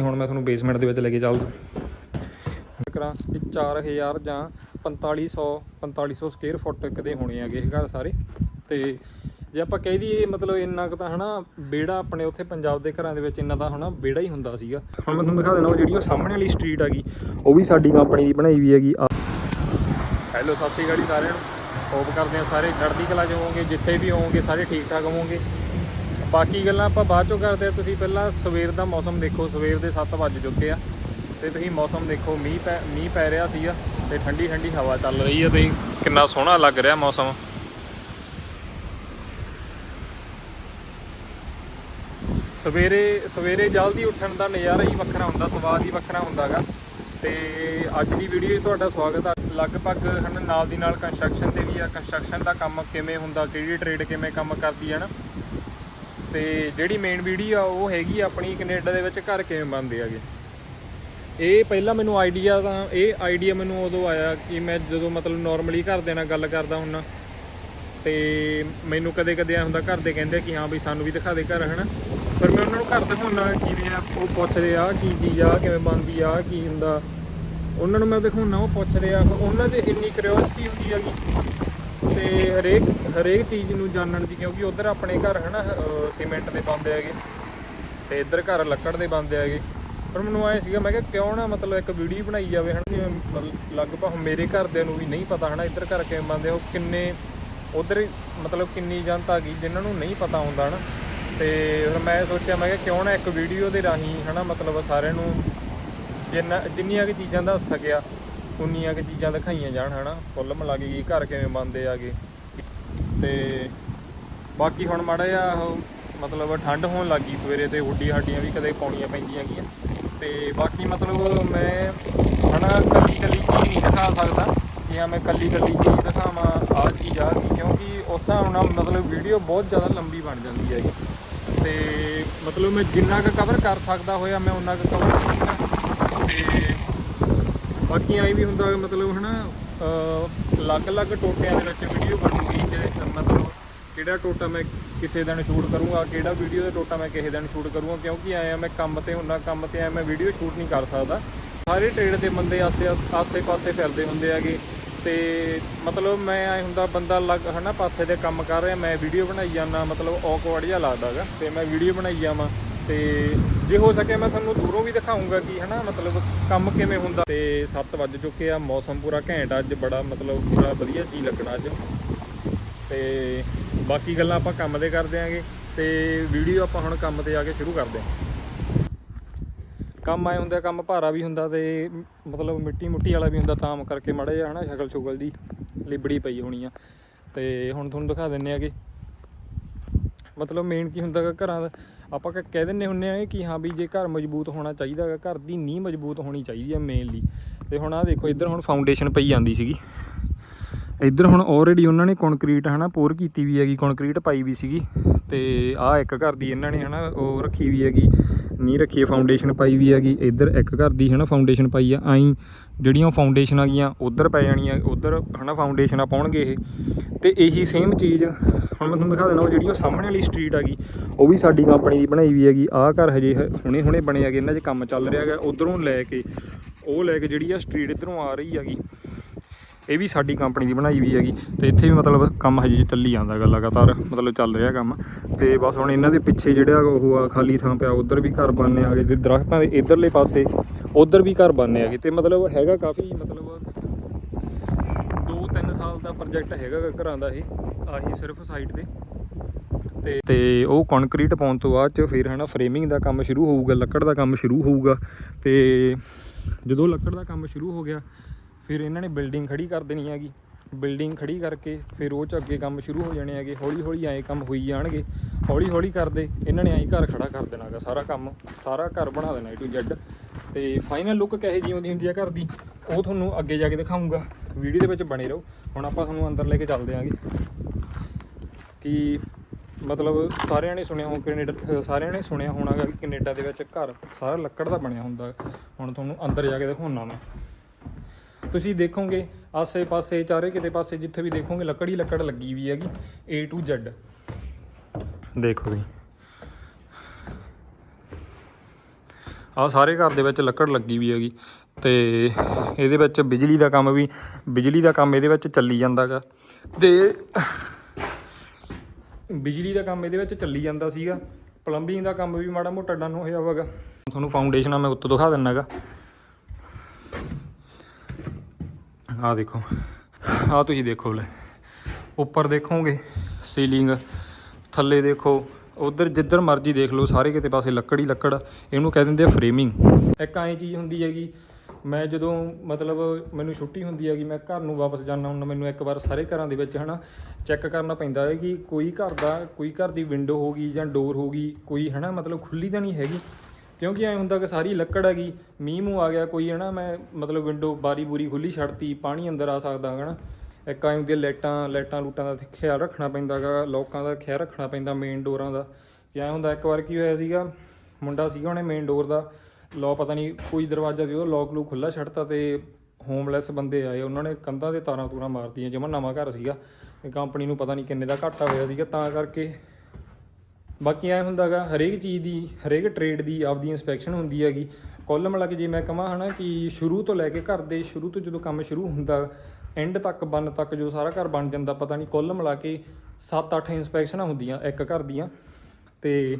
ਹੁਣ ਮੈਂ ਤੁਹਾਨੂੰ ਬੇਸਮੈਂਟ ਦੇ ਵਿੱਚ ਲੈ ਕੇ ਚੱਲਦਾ ਕਰਾਂ ਕਿ 4000 ਜਾਂ 4500 4500 ਸਕੁਅਰ ਫੁੱਟ ਕਿਤੇ ਹੋਣੇ ਆਗੇ ਇਹ ਘਰ ਸਾਰੇ। ਤੇ ਜੇ ਆਪਾਂ ਕਹਿ ਦਈਏ ਮਤਲਬ ਇੰਨਾ ਕੁ ਤਾਂ ਹਨਾ ਬੇੜਾ ਆਪਣੇ ਉੱਥੇ ਪੰਜਾਬ ਦੇ ਘਰਾਂ ਦੇ ਵਿੱਚ ਇੰਨਾ ਤਾਂ ਹਨਾ ਬੇੜਾ ਹੀ ਹੁੰਦਾ ਸੀਗਾ। ਹੁਣ ਮੈਂ ਤੁਹਾਨੂੰ ਦਿਖਾ ਦੇਣਾ ਉਹ ਜਿਹੜੀ ਉਹ ਸਾਹਮਣੇ ਵਾਲੀ ਸਟਰੀਟ ਹੈਗੀ ਉਹ ਵੀ ਸਾਡੀ ਕੰਪਨੀ ਦੀ ਬਣਾਈ ਵੀ ਹੈਗੀ। ਹੈਲੋ ਸਤਿ ਸ਼੍ਰੀ ਅਕਾਲ ਜੀ ਸਾਰਿਆਂ ਨੂੰ। ਹੋਪ ਕਰਦੇ ਆ ਸਾਰੇ ਚੜ੍ਹਦੀ ਕਲਾ 'ਚ ਹੋਵੋਗੇ ਜਿੱਥੇ ਵੀ ਹੋਵੋਗੇ ਸਾਰੇ ਠੀਕ ਠਾਕ ਹੋਵੋਗੇ। ਬਾਕੀ ਗੱਲਾਂ ਆਪਾਂ ਬਾਅਦ ਚੋਂ ਕਰਦੇ ਆ ਤੁਸੀਂ ਪਹਿਲਾਂ ਸਵੇਰ ਦਾ ਮੌਸਮ ਦੇਖੋ, ਸਵੇਰ ਦੇ 7 ਵੱਜ ਚੁੱਕੇ ਆ ਤੇ ਤੁਸੀਂ ਮੌਸਮ ਦੇਖੋ, ਮੀਂਹ ਪੈ ਮੀਂਹ ਪੈ ਰਿਹਾ ਸੀਗਾ ਤੇ ਠੰਡੀ ਠੰਡੀ ਹਵਾ ਚੱਲ ਰਹੀ ਹੈ ਤੇ ਕਿੰਨਾ ਸੋਹਣਾ ਲੱਗ ਰਿਹਾ ਮੌਸਮ। ਸਵੇਰੇ ਸਵੇਰੇ ਜਲਦੀ ਉੱਠਣ ਦਾ ਨਜ਼ਾਰਾ ਹੀ ਵੱਖਰਾ ਹੁੰਦਾ, ਸਵਾਦ ਹੀ ਵੱਖਰਾ ਹੁੰਦਾਗਾ। ਤੇ ਅੱਜ ਦੀ ਵੀਡੀਓ 'ਚ ਤੁਹਾਡਾ ਸਵਾਗਤ ਹੈ ਲਗਭਗ ਹਨ, ਨਾਲ ਦੀ ਨਾਲ ਕੰਸਟਰਕਸ਼ਨ ਤੇ ਵੀ ਆ। ਕੰਸਟਰਕਸ਼ਨ ਦਾ ਕੰਮ ਕਿਵੇਂ ਹੁੰਦਾ, ਕਿਹੜੀ ਟ੍ਰੇਡ ਕਿਵੇਂ ਕੰਮ ਕਰਦੀ ਹੈ ਨਾ। ਤੇ ਜਿਹੜੀ ਮੇਨ ਵੀਡੀਓ ਆ, ਉਹ ਹੈਗੀ ਆਪਣੀ ਕੈਨੇਡਾ ਦੇ ਵਿੱਚ ਘਰ ਕਿਵੇਂ ਬਣਦੇ ਆਗੇ ਇਹ ਪਹਿਲਾਂ ਮੈਨੂੰ ਆਈਡੀਆ ਤਾਂ, ਇਹ ਆਈਡੀਆ ਮੈਨੂੰ ਉਦੋਂ ਆਇਆ ਕਿ ਮੈਂ ਜਦੋਂ ਮਤਲਬ ਨਾਰਮਲੀ ਘਰਦਿਆਂ ਨਾਲ ਗੱਲ ਕਰਦਾ ਹੁੰਨਾ, ਤੇ ਮੈਨੂੰ ਕਦੇ ਕਦੇ ਆ ਹੁੰਦਾ ਘਰ ਦੇ ਕਹਿੰਦੇ ਕਿ ਹਾਂ ਵੀ ਸਾਨੂੰ ਵੀ ਦਿਖਾ ਦੇ ਘਰ, ਹਨਾ। ਪਰ ਮੈਂ ਉਹਨਾਂ ਨੂੰ ਘਰ ਦਿਖਾਉਣਾ ਕਿਵੇਂ ਆ, ਉਹ ਪੁੱਛਦੇ ਆ ਕੀ ਚੀਜ਼ ਆ, ਕਿਵੇਂ ਬਣਦੀ ਆ, ਕੀ ਹੁੰਦਾ। ਉਹਨਾਂ ਨੂੰ ਮੈਂ ਦਿਖਾਉਣਾ ਉਹ ਪੁੱਛਦੇ ਆ। ਉਹਨਾਂ 'ਚ ਇੰਨੀ ਕਿਉਰਿਓਸਿਟੀ ਹੁੰਦੀ ਆ ਕਿ ਤੇ ਹਰੇਕ ਹਰੇਕ ਚੀਜ਼ ਨੂੰ ਜਾਣਨ ਦੀ, ਕਿਉਂਕਿ ਉਧਰ ਆਪਣੇ ਘਰ ਹਨਾ, ਅਹ, ਸੀਮੈਂਟ ਦੇ ਬੰਦੇ ਹੈਗੇ ਤੇ ਇੱਧਰ ਘਰ ਲੱਕੜ ਦੇ ਬੰਦੇ ਹੈਗੇ। ਪਰ ਮੈਨੂੰ ਆਏ ਸੀਗਾ, ਮੈਂ ਕਿਹਾ ਕਿਉਂ ਨਾ ਮਤਲਬ ਇੱਕ ਵੀਡੀਓ ਬਣਾਈ ਜਾਵੇ ਹਨਾ, ਜਿਵੇਂ ਲਗਭਗ ਮੇਰੇ ਘਰਦਿਆਂ ਨੂੰ ਵੀ ਨਹੀਂ ਪਤਾ ਹਨਾ, ਇੱਧਰ ਘਰ ਕਿਵੇਂ ਬੰਦੇ ਉਹ ਕਿੰਨੇ ਉਧਰ ਮਤਲਬ ਕਿੰਨੀ ਜਨਤਾ ਗਈ ਜਿਨ੍ਹਾਂ ਨੂੰ ਨਹੀਂ ਪਤਾ ਹੁੰਦਾ ਹਨਾ। ਤੇ ਫਿਰ ਮੈਂ ਸੋਚਿਆ, ਮੈਂ ਕਿਹਾ ਕਿਉਂ ਨਾ ਇੱਕ ਵੀਡੀਓ ਦੇ ਰਾਹੀਂ ਹਨਾ, ਮਤਲਬ ਸਾਰਿਆਂ ਨੂੰ ਜਿੰਨਾ, ਜਿੰਨੀਆਂ ਕਿ ਚੀਜ਼ਾਂ ਦੱਸ ਸਕਿਆ। ਉਨੀਆਂ ਕਿ ਚੀਜ਼ਾਂ ਦਿਖਾਈਆਂ ਜਾਣ, ਹਨਾ? ਫੁੱਲ ਮਿਲਾ ਕੇ ਕੀ ਘਰ ਕਿਵੇਂ ਬਣਦੇ ਆਗੇ? ਤੇ ਬਾਕੀ ਹੁਣ ਮਾੜਾ ਜਿਹਾ ਮਤਲਬ ਠੰਡ ਹੋਣ ਲੱਗੀ ਸਵੇਰੇ ਤੇ ਹੁੱਡੀ ਹੱਡੀਆਂ ਵੀ ਕਦੇ ਪਾਉਣੀਆਂ ਪੈਂਦੀਆਂ ਗੀਆਂ। ਤੇ ਬਾਕੀ ਮਤਲਬ ਮੈਂ, ਹਨਾ ਕੱਲੀ ਕੱਲੀ ਚੀਜ਼ ਨਹੀਂ ਦਿਖਾ ਸਕਦਾ। ਜਾਂ ਮੈਂ ਕੱਲੀ ਕੱਲੀ ਚੀਜ਼ ਦਿਖਾਵਾਂ, ਆਹ ਚੀਜ਼ ਆ ਗਈ ਕਿਉਂਕਿ ਉਸ ਹਿਸਾਬ ਨਾਲ ਮਤਲਬ ਵੀਡੀਓ ਬਹੁਤ ਜ਼ਿਆਦਾ ਲੰਬੀ ਬਣ ਜਾਂਦੀ ਹੈ ਤੇ ਮਤਲਬ ਮੈਂ ਜਿੰਨਾ ਕੁ ਕਵਰ ਕਰ ਸਕਦਾ ਹੋਇਆ, ਮੈਂ ਉਹਨਾਂ ਕੁ ਕਵਰ ਕਰਾਂਗਾ। ਤੇ ਬਾਕੀ ਐਂ ਵੀ ਹੁੰਦਾ ਮਤਲਬ ਹਨਾ, ਅਹ ਅਲੱਗ-ਅਲੱਗ ਟੋਟਿਆਂ ਦੇ ਵਿੱਚ ਵੀਡੀਓ ਬਣੂਗੀ ਕਿ ਮਤਲਬ ਕਿਹੜਾ ਟੋਟਾ ਮੈਂ ਕਿਸੇ ਦਿਨ ਸ਼ੂਟ ਕਰੂੰਗਾ, ਕਿਹੜਾ ਵੀਡੀਓ ਦਾ ਟੋਟਾ ਮੈਂ ਕਿਸੇ ਦਿਨ ਸ਼ੂਟ ਕਰੂੰਗਾ, ਕਿਉਂਕਿ ਆਇਆ ਮੈਂ ਕੰਮ ਤੇ ਹੁੰਨਾ, ਕੰਮ ਤੇ ਆਇਆ ਮੈਂ ਵੀਡੀਓ ਸ਼ੂਟ ਨਹੀਂ ਕਰ ਸਕਦਾ। ਸਾਰੇ ਟ੍ਰੇਡ ਦੇ ਬੰਦੇ ਆਸੇ ਆਸੇ ਪਾਸੇ ਫਿਰਦੇ ਹੁੰਦੇ ਹੈਗੇ। ਤੇ ਮਤਲਬ ਮੈਂ ਐ ਹੁੰਦਾ ਬੰਦਾ ਲੱਗ ਹਨਾ, ਪਾਸੇ ਦੇ ਕੰਮ ਕਰ ਰਿਹਾ, ਮੈਂ ਵੀਡੀਓ ਬਣਾਈ ਜਾਂਦਾ, ਮਤਲਬ ਔਕਵਰਡ ਜਿਹਾ ਲੱਗਦਾਗਾ ਤੇ ਮੈਂ ਵੀਡੀਓ ਬਣਾਈ ਜਾਵਾਂ। ਤੇ ਜੇ ਹੋ ਸਕੇ ਮੈਂ ਤੁਹਾਨੂੰ ਦੂਰੋਂ ਵੀ ਦਿਖਾਉਂਗਾ ਕਿ ਹਨਾ, ਮਤਲਬ ਕੰਮ ਕਿਵੇਂ ਹੁੰਦਾ। ਤੇ 7 ਵੱਜ ਚੁੱਕੇ ਆ, ਮੌਸਮ ਪੂਰਾ ਘੈਂਟ ਆ, ਅੱਜ ਬੜਾ ਮਤਲਬ ਪੂਰਾ ਵਧੀਆ ਜੀ ਲੱਗਣਾ ਅੱਜ। ਤੇ ਬਾਕੀ ਗੱਲਾਂ ਆਪਾਂ ਕੰਮ ਦੇ ਕਰਦੇ ਆਂਗੇ, ਤੇ ਵੀਡੀਓ ਆਪਾਂ ਹੁਣ ਕੰਮ ਤੇ ਆ ਕੇ ਸ਼ੁਰੂ ਕਰਦੇ ਆਂ। ਕੰਮ ਆਏ ਹੁੰਦਾ ਕੰਮ ਭਾਰਾ ਵੀ ਹੁੰਦਾ ਤੇ ਮਤਲਬ ਮਿੱਟੀ ਮੁੱਟੀ ਵਾਲਾ ਵੀ ਹੁੰਦਾ, ਤਾਂ ਕਰਕੇ ਮੜਾ ਜਿਹਾ ਹਨਾ ਸ਼ਕਲ ਸ਼ੁਕਲ ਦੀ ਲਿਬੜੀ ਪਈ ਹੋਣੀ ਆ। ਤੇ ਹੁਣ ਤੁਹਾਨੂੰ ਦਿਖਾ ਦਿੰਨੇ ਆਗੇ। ਮਤਲਬ ਮੇਨ ਕੀ ਹੁੰਦਾ ਗਾ ਘਰਾਂ ਦਾ ਆਪਾਂ ਕ- ਕਹਿ ਦਿੰਨੇ ਹੁੰਨੇ ਆ ਕਿ ਹਾਂ ਵੀ ਜੇ ਘਰ ਮਜ਼ਬੂਤ ਹੋਣਾ ਚਾਹੀਦਾ ਗਾ, ਘਰ ਦੀ ਨੀਂਹ ਮਜ਼ਬੂਤ ਹੋਣੀ ਚਾਹੀਦੀ ਆ ਮੇਨਲੀ ਤੇ ਹੁਣ ਆਹ ਦੇਖੋ, ਇੱਧਰ ਹੁਣ ਫਾਊਂਡੇਸ਼ਨ ਪਈ ਜਾਂਦੀ ਸੀਗੀ। ਇੱਧਰ ਹੁਣ ਆਲਰੇਡੀ ਉਹਨਾਂ ਨੇ ਕੰਕਰੀਟ ਹਨਾ ਪੋਰ ਕੀਤੀ ਵੀ ਹੈਗੀ ਕੰਕਰੀਟ ਪਾਈ ਵੀ ਸੀਗੀ ਤੇ ਆਹ ਇੱਕ ਘਰ ਦੀ ਇਹਨਾਂ ਨੇ ਹਨਾ ਉਹ ਰੱਖੀ ਵੀ ਹੈਗੀ ਨੀ ਰੱਖੀ ਫਾਊਂਡੇਸ਼ਨ ਪਾਈ ਵੀ ਹੈਗੀ, ਇੱਧਰ ਇੱਕ ਘਰ ਦੀ ਹਨਾ ਫਾਊਂਡੇਸ਼ਨ ਪਾਈ ਆ ਆਈ ਜਿਹੜੀਆਂ ਫਾਊਂਡੇਸ਼ਨ ਆ ਗਈਆਂ ਉਧਰ ਪੈ ਜਾਣੀਆਂ, ਉਧਰ ਹਨਾ ਫਾਊਂਡੇਸ਼ਨਾਂ ਪਾਉਣਗੇ ਇਹ। ਤੇ ਇਹੀ ਸੇਮ ਚੀਜ਼ ਹੁਣ ਮੈਂ ਤੁਹਾਨੂੰ ਦਿਖਾ ਦੇਣਾ ਉਹ ਜਿਹੜੀ ਉਹ ਸਾਹਮਣੇ ਵਾਲੀ ਸਟਰੀਟ ਹੈਗੀ, ਉਹ ਵੀ ਸਾਡੀ ਕੰਪਨੀ ਦੀ ਬਣਾਈ ਵੀ ਹੈਗੀ, ਆਹ ਘਰ ਹਜੇ ਹ- ਹੁਣੇ ਹੁਣੇ ਬਣੇ ਹੈਗੇ, ਇਹਨਾਂ 'ਚ ਕੰਮ ਚੱਲ ਰਿਹਾ ਹੈਗਾ, ਉਧਰੋਂ ਲੈ ਕੇ, ਉਹ ਲੈ ਕੇ ਜਿਹੜੀ ਆ ਸਟਰੀਟ ਇਧਰੋਂ ਆ ਰਹੀ ਹੈਗੀ। ਇਹ ਵੀ ਸਾਡੀ ਕੰਪਨੀ ਦੀ ਬਣਾਈ ਵੀ ਹੈਗੀ ਤੇ ਇੱਥੇ ਵੀ ਮਤਲਬ ਕੰਮ ਹਜੇ ਚੱਲੀ ਜਾਂਦਾ ਹੈਗਾ ਲਗਾਤਾਰ ਮਤਲਬ ਚੱਲ ਰਿਹਾ ਕੰਮ। ਤੇ ਬਸ ਹੁਣ ਇਹਨਾਂ ਦੇ ਪਿੱਛੇ ਜਿਹੜਾ ਉਹ ਆ, ਖਾਲੀ ਥਾਂ ਪਿਆ, ਉਧਰ ਵੀ ਘਰ ਬਣਨੇ ਆਗੇ ਤੇ ਦਰਖਤਾਂ ਦੇ ਇਧਰਲੇ ਪਾਸੇ ਉਧਰ ਵੀ ਘਰ ਬਣਨੇ ਆਗੇ ਤੇ ਮਤਲਬ ਹੈਗਾ ਕਾਫੀ ਮਤਲਬ 2-3 ਸਾਲ ਦਾ ਪ੍ਰੋਜੈਕਟ ਹੈਗਾ ਗਾ ਘਰਾਂ ਦਾ ਇਹ, ਆਹੀ ਸਿਰਫ ਸਾਈਡ ਤੇ। ਤੇ ਤੇ ਉਹ ਕੰਕਰੀਟ ਪਾਉਣ ਤੋਂ ਬਾਅਦ ਚ ਫਿਰ ਹਨਾ ਫਰੇਮਿੰਗ ਦਾ ਕੰਮ ਸ਼ੁਰੂ ਹੋਊਗਾ, ਲੱਕੜ ਦਾ ਕੰਮ ਸ਼ੁਰੂ ਹੋਊਗਾ ਤੇ ਜਦੋਂ ਲੱਕੜ ਦਾ ਕੰਮ ਸ਼ੁਰੂ ਹੋ ਗਿਆ ਫਿਰ ਇਹਨਾਂ ਨੇ ਬਿਲਡਿੰਗ ਖੜੀ ਕਰ ਦੇਣੀ ਹੈਗੀ। ਬਿਲਡਿੰਗ ਖੜੀ ਕਰਕੇ ਫਿਰ ਉਹ ਚ ਅੱਗੇ ਕੰਮ ਸ਼ੁਰੂ ਹੋ ਜਾਣੇ ਹੈਗੇ। ਹੌਲੀ ਹੌਲੀ ਐਂ ਕੰਮ ਹੋਈ ਜਾਣਗੇ। ਹੌਲੀ ਹੌਲੀ ਕਰਦੇ, ਇਹਨਾਂ ਨੇ ਐਂ ਘਰ ਖੜਾ ਕਰ ਦੇਣਾਗਾ ਸਾਰਾ ਕੰਮ। ਸਾਰਾ ਘਰ ਬਣਾ ਦੇਣਾ ਏ ਟੂ ਜ਼ੈਡ ਤੇ ਫਾਈਨਲ ਲੁੱਕ ਕਿਹੋ ਜਿਹੀ ਹੁੰਦੀ ਹੁੰਦੀ ਆ ਘਰ ਦੀ, ਉਹ ਤੁਹਾਨੂੰ ਅੱਗੇ ਜਾ ਕੇ ਦਿਖਾਉਂਗਾ ਵੀਡੀਓ ਦੇ ਵਿੱਚ ਬਣੇ ਰਹੋ। ਹੁਣ ਆਪਾਂ ਤੁਹਾਨੂੰ ਅੰਦਰ ਲੈ ਕੇ ਚੱਲਦੇ ਆਂਗੇ। ਕਿ ਮਤਲਬ ਸਾਰਿਆਂ ਨੇ ਸੁਣਿਆ ਹੋ ਕੈਨੇਡਾ ਸਾਰਿਆਂ ਨੇ ਸੁਣਿਆ ਹੋਣਾਗਾ ਕਿ ਕੈਨੇਡਾ ਦੇ ਵਿੱਚ ਘਰ, ਸਾਰਾ ਲੱਕੜ ਦਾ ਬਣਿਆ ਹੁੰਦਾ। ਹੁਣ ਤੁਹਾਨੂੰ ਅੰਦਰ ਜਾ ਕੇ ਦਿਖਾਉਣਾ ਮੈਂ। ਤੁਸੀਂ ਦੇਖੋਗੇ ਆਸੇ-ਪਾਸੇ ਚਾਰੇ ਕਿਤੇ ਪਾਸੇ ਜਿੱਥੇ ਵੀ ਦੇਖੋਗੇ, ਲੱਕੜ ਹੀ ਲੱਕੜ ਲੱਗੀ ਵੀ ਹੈਗੀ, A to Z ਦੇਖੋ ਜੀ। ਆ ਸਾਰੇ ਘਰ ਦੇ ਵਿੱਚ ਲੱਕੜ ਲੱਗੀ ਵੀ ਹੈਗੀ ਤੇ ਇਹਦੇ ਵਿੱਚ ਬਿਜਲੀ ਦਾ ਕੰਮ ਵੀ, ਬਿਜਲੀ ਦਾ ਕੰਮ ਇਹਦੇ ਵਿੱਚ ਚੱਲੀ ਜਾਂਦਾਗਾ। ਤੇ ਬਿਜਲੀ ਦਾ ਕੰਮ ਇਹਦੇ ਵਿੱਚ ਚੱਲੀ ਜਾਂਦਾ ਸੀਗਾ। ਪਲੰਬਿੰਗ ਦਾ ਕੰਮ ਵੀ ਮਾੜਾ ਮੋਟਾ ਡਨ ਹੋਇਆ ਹੋਵੇਗਾ। ਤੁਹਾਨੂੰ ਫਾਊਂਡੇਸ਼ਨ ਆ, ਮੈਂ ਉੱਤੋਂ ਦਿਖਾ ਦਿੰਨਾਗਾ ਆਹ ਦੇਖੋ। ਆਹ ਤੁਸੀਂ ਦੇਖੋ ਲੈ। ਉੱਪਰ ਦੇਖੋਗੇ ਸੀਲਿੰਗ ਥੱਲੇ ਦੇਖੋ, ਉਧਰ ਜਿੱਧਰ ਮਰਜ਼ੀ ਦੇਖ ਲਓ, ਸਾਰੇ ਕਿਤੇ ਪਾਸੇ ਲੱਕੜ ਹੀ ਲੱਕੜ, ਇਹਨੂੰ ਕਹਿ ਦਿੰਦੇ ਆ ਫਰੇਮਿੰਗ ਇੱਕ ਐਂ ਚੀਜ਼ ਹੁੰਦੀ ਹੈਗੀ, ਮੈਂ ਜਦੋਂ ਮਤਲਬ ਮੈਨੂੰ ਛੁੱਟੀ ਹੁੰਦੀ ਹੈਗੀ, ਮੈਂ ਘਰ ਨੂੰ ਵਾਪਸ ਜਾਣਾ ਹੁੰਦਾ, ਮੈਨੂੰ ਇੱਕ ਵਾਰ ਸਾਰੇ ਘਰਾਂ ਦੇ ਵਿੱਚ ਹਨਾ ਚੈੱਕ ਕਰਨਾ ਪੈਂਦਾ ਹੈ ਕਿ ਕੋਈ ਘਰ ਦਾ, ਕੋਈ ਘਰ ਦੀ ਵਿੰਡੋ ਹੋਗੀ ਜਾਂ ਡੋਰ ਹੋਗੀ ਕੋਈ ਹਨਾ ਮਤਲਬ ਖੁੱਲੀ ਤਾਂ ਨਹੀਂ ਹੈਗੀ। ਕਿਉਂਕਿ ਐ ਹੁੰਦਾ ਕਿ ਸਾਰੀ ਲੱਕੜ ਹੈਗੀ ਮੀਂਹ ਮੂੰਹ ਆ ਗਿਆ, ਕੋਈ ਹੈ ਨਾ ਮੈਂ ਮਤਲਬ ਵਿੰਡੋ ਬਾਰੀ ਬੂਰੀ ਖੁੱਲੀ ਛੱਡਤੀ, ਪਾਣੀ ਅੰਦਰ ਆ ਸਕਦਾ ਹੈ ਨਾ ਇੱਕ ਐਂ ਹੁੰਦੀ ਲਾਈਟਾਂ ਲਾਈਟਾਂ ਲੂਟਾਂ ਦਾ ਖਿਆਲ ਰੱਖਣਾ ਪੈਂਦਾ ਹੈਗਾ ਲੋਕਾਂ ਦਾ ਖਿਆਲ ਰੱਖਣਾ ਪੈਂਦਾ ਮੇਨ ਡੋਰਾਂ ਦਾ। ਕਿ ਹੁੰਦਾ ਇੱਕ ਵਾਰ ਕੀ ਹੋਇਆ ਸੀਗਾ, ਮੁੰਡਾ ਸੀਗਾ ਉਹਨੇ ਮੇਨ ਡੋਰ ਦਾ ਲੋ ਪਤਾ ਨਹੀਂ ਕੋਈ ਦਰਵਾਜ਼ਾ ਸੀ, ਉਹ ਲੋਕ ਲੂ ਖੁੱਲਾ ਛੱਡਤਾ ਤੇ ਹੋਮਲੈਸ ਬੰਦੇ ਆਏ, ਉਹਨਾਂ ਨੇ ਕੰਧਾਂ ਤੇ ਤਾਰਾਂ ਤੂਰਾਂ ਮਾਰਤੀਆਂ ਜਿਵੇਂ ਨਵਾਂ ਘਰ ਸੀਗਾ। ਕੰਪਨੀ ਨੂੰ ਪਤਾ ਨਹੀਂ ਕਿੰਨੇ ਦਾ ਘਾਟਾ ਹੋਇਆ ਸੀਗਾ, ਤਾਂ ਕਰਕੇ ਬਾਕੀ ਐ ਹੁੰਦਾਗਾ ਹਰੇਕ ਚੀਜ਼ ਦੀ, ਹਰੇਕ ਟ੍ਰੇਡ ਦੀ ਆਪਦੀ ਇਨਸਪੈਕਸ਼ਨ ਹੁੰਦੀ ਹੈਗੀ। ਕੁੱਲ ਮਿਲਾ ਕੇ ਜੇ ਮੈਂ ਕਹਾਂ ਹਨਾ ਕਿ ਸ਼ੁਰੂ ਤੋਂ ਲੈ ਕੇ ਘਰ ਦੇ, ਸ਼ੁਰੂ ਤੋਂ ਜਦੋਂ ਕੰਮ ਸ਼ੁਰੂ ਹੁੰਦਾ ਐਂਡ ਤੱਕ, ਬੰਨ ਤੱਕ ਜੋ ਸਾਰਾ ਘਰ ਬਣ ਜਾਂਦਾ, ਪਤਾ ਨਹੀਂ ਕੁੱਲ ਮਿਲਾ ਕੇ 7-8 ਇਨਸਪੈਕਸ਼ਨਾਂ ਹੁੰਦੀਆਂ, ਇੱਕ ਘਰ ਦੀਆਂ। ਤੇ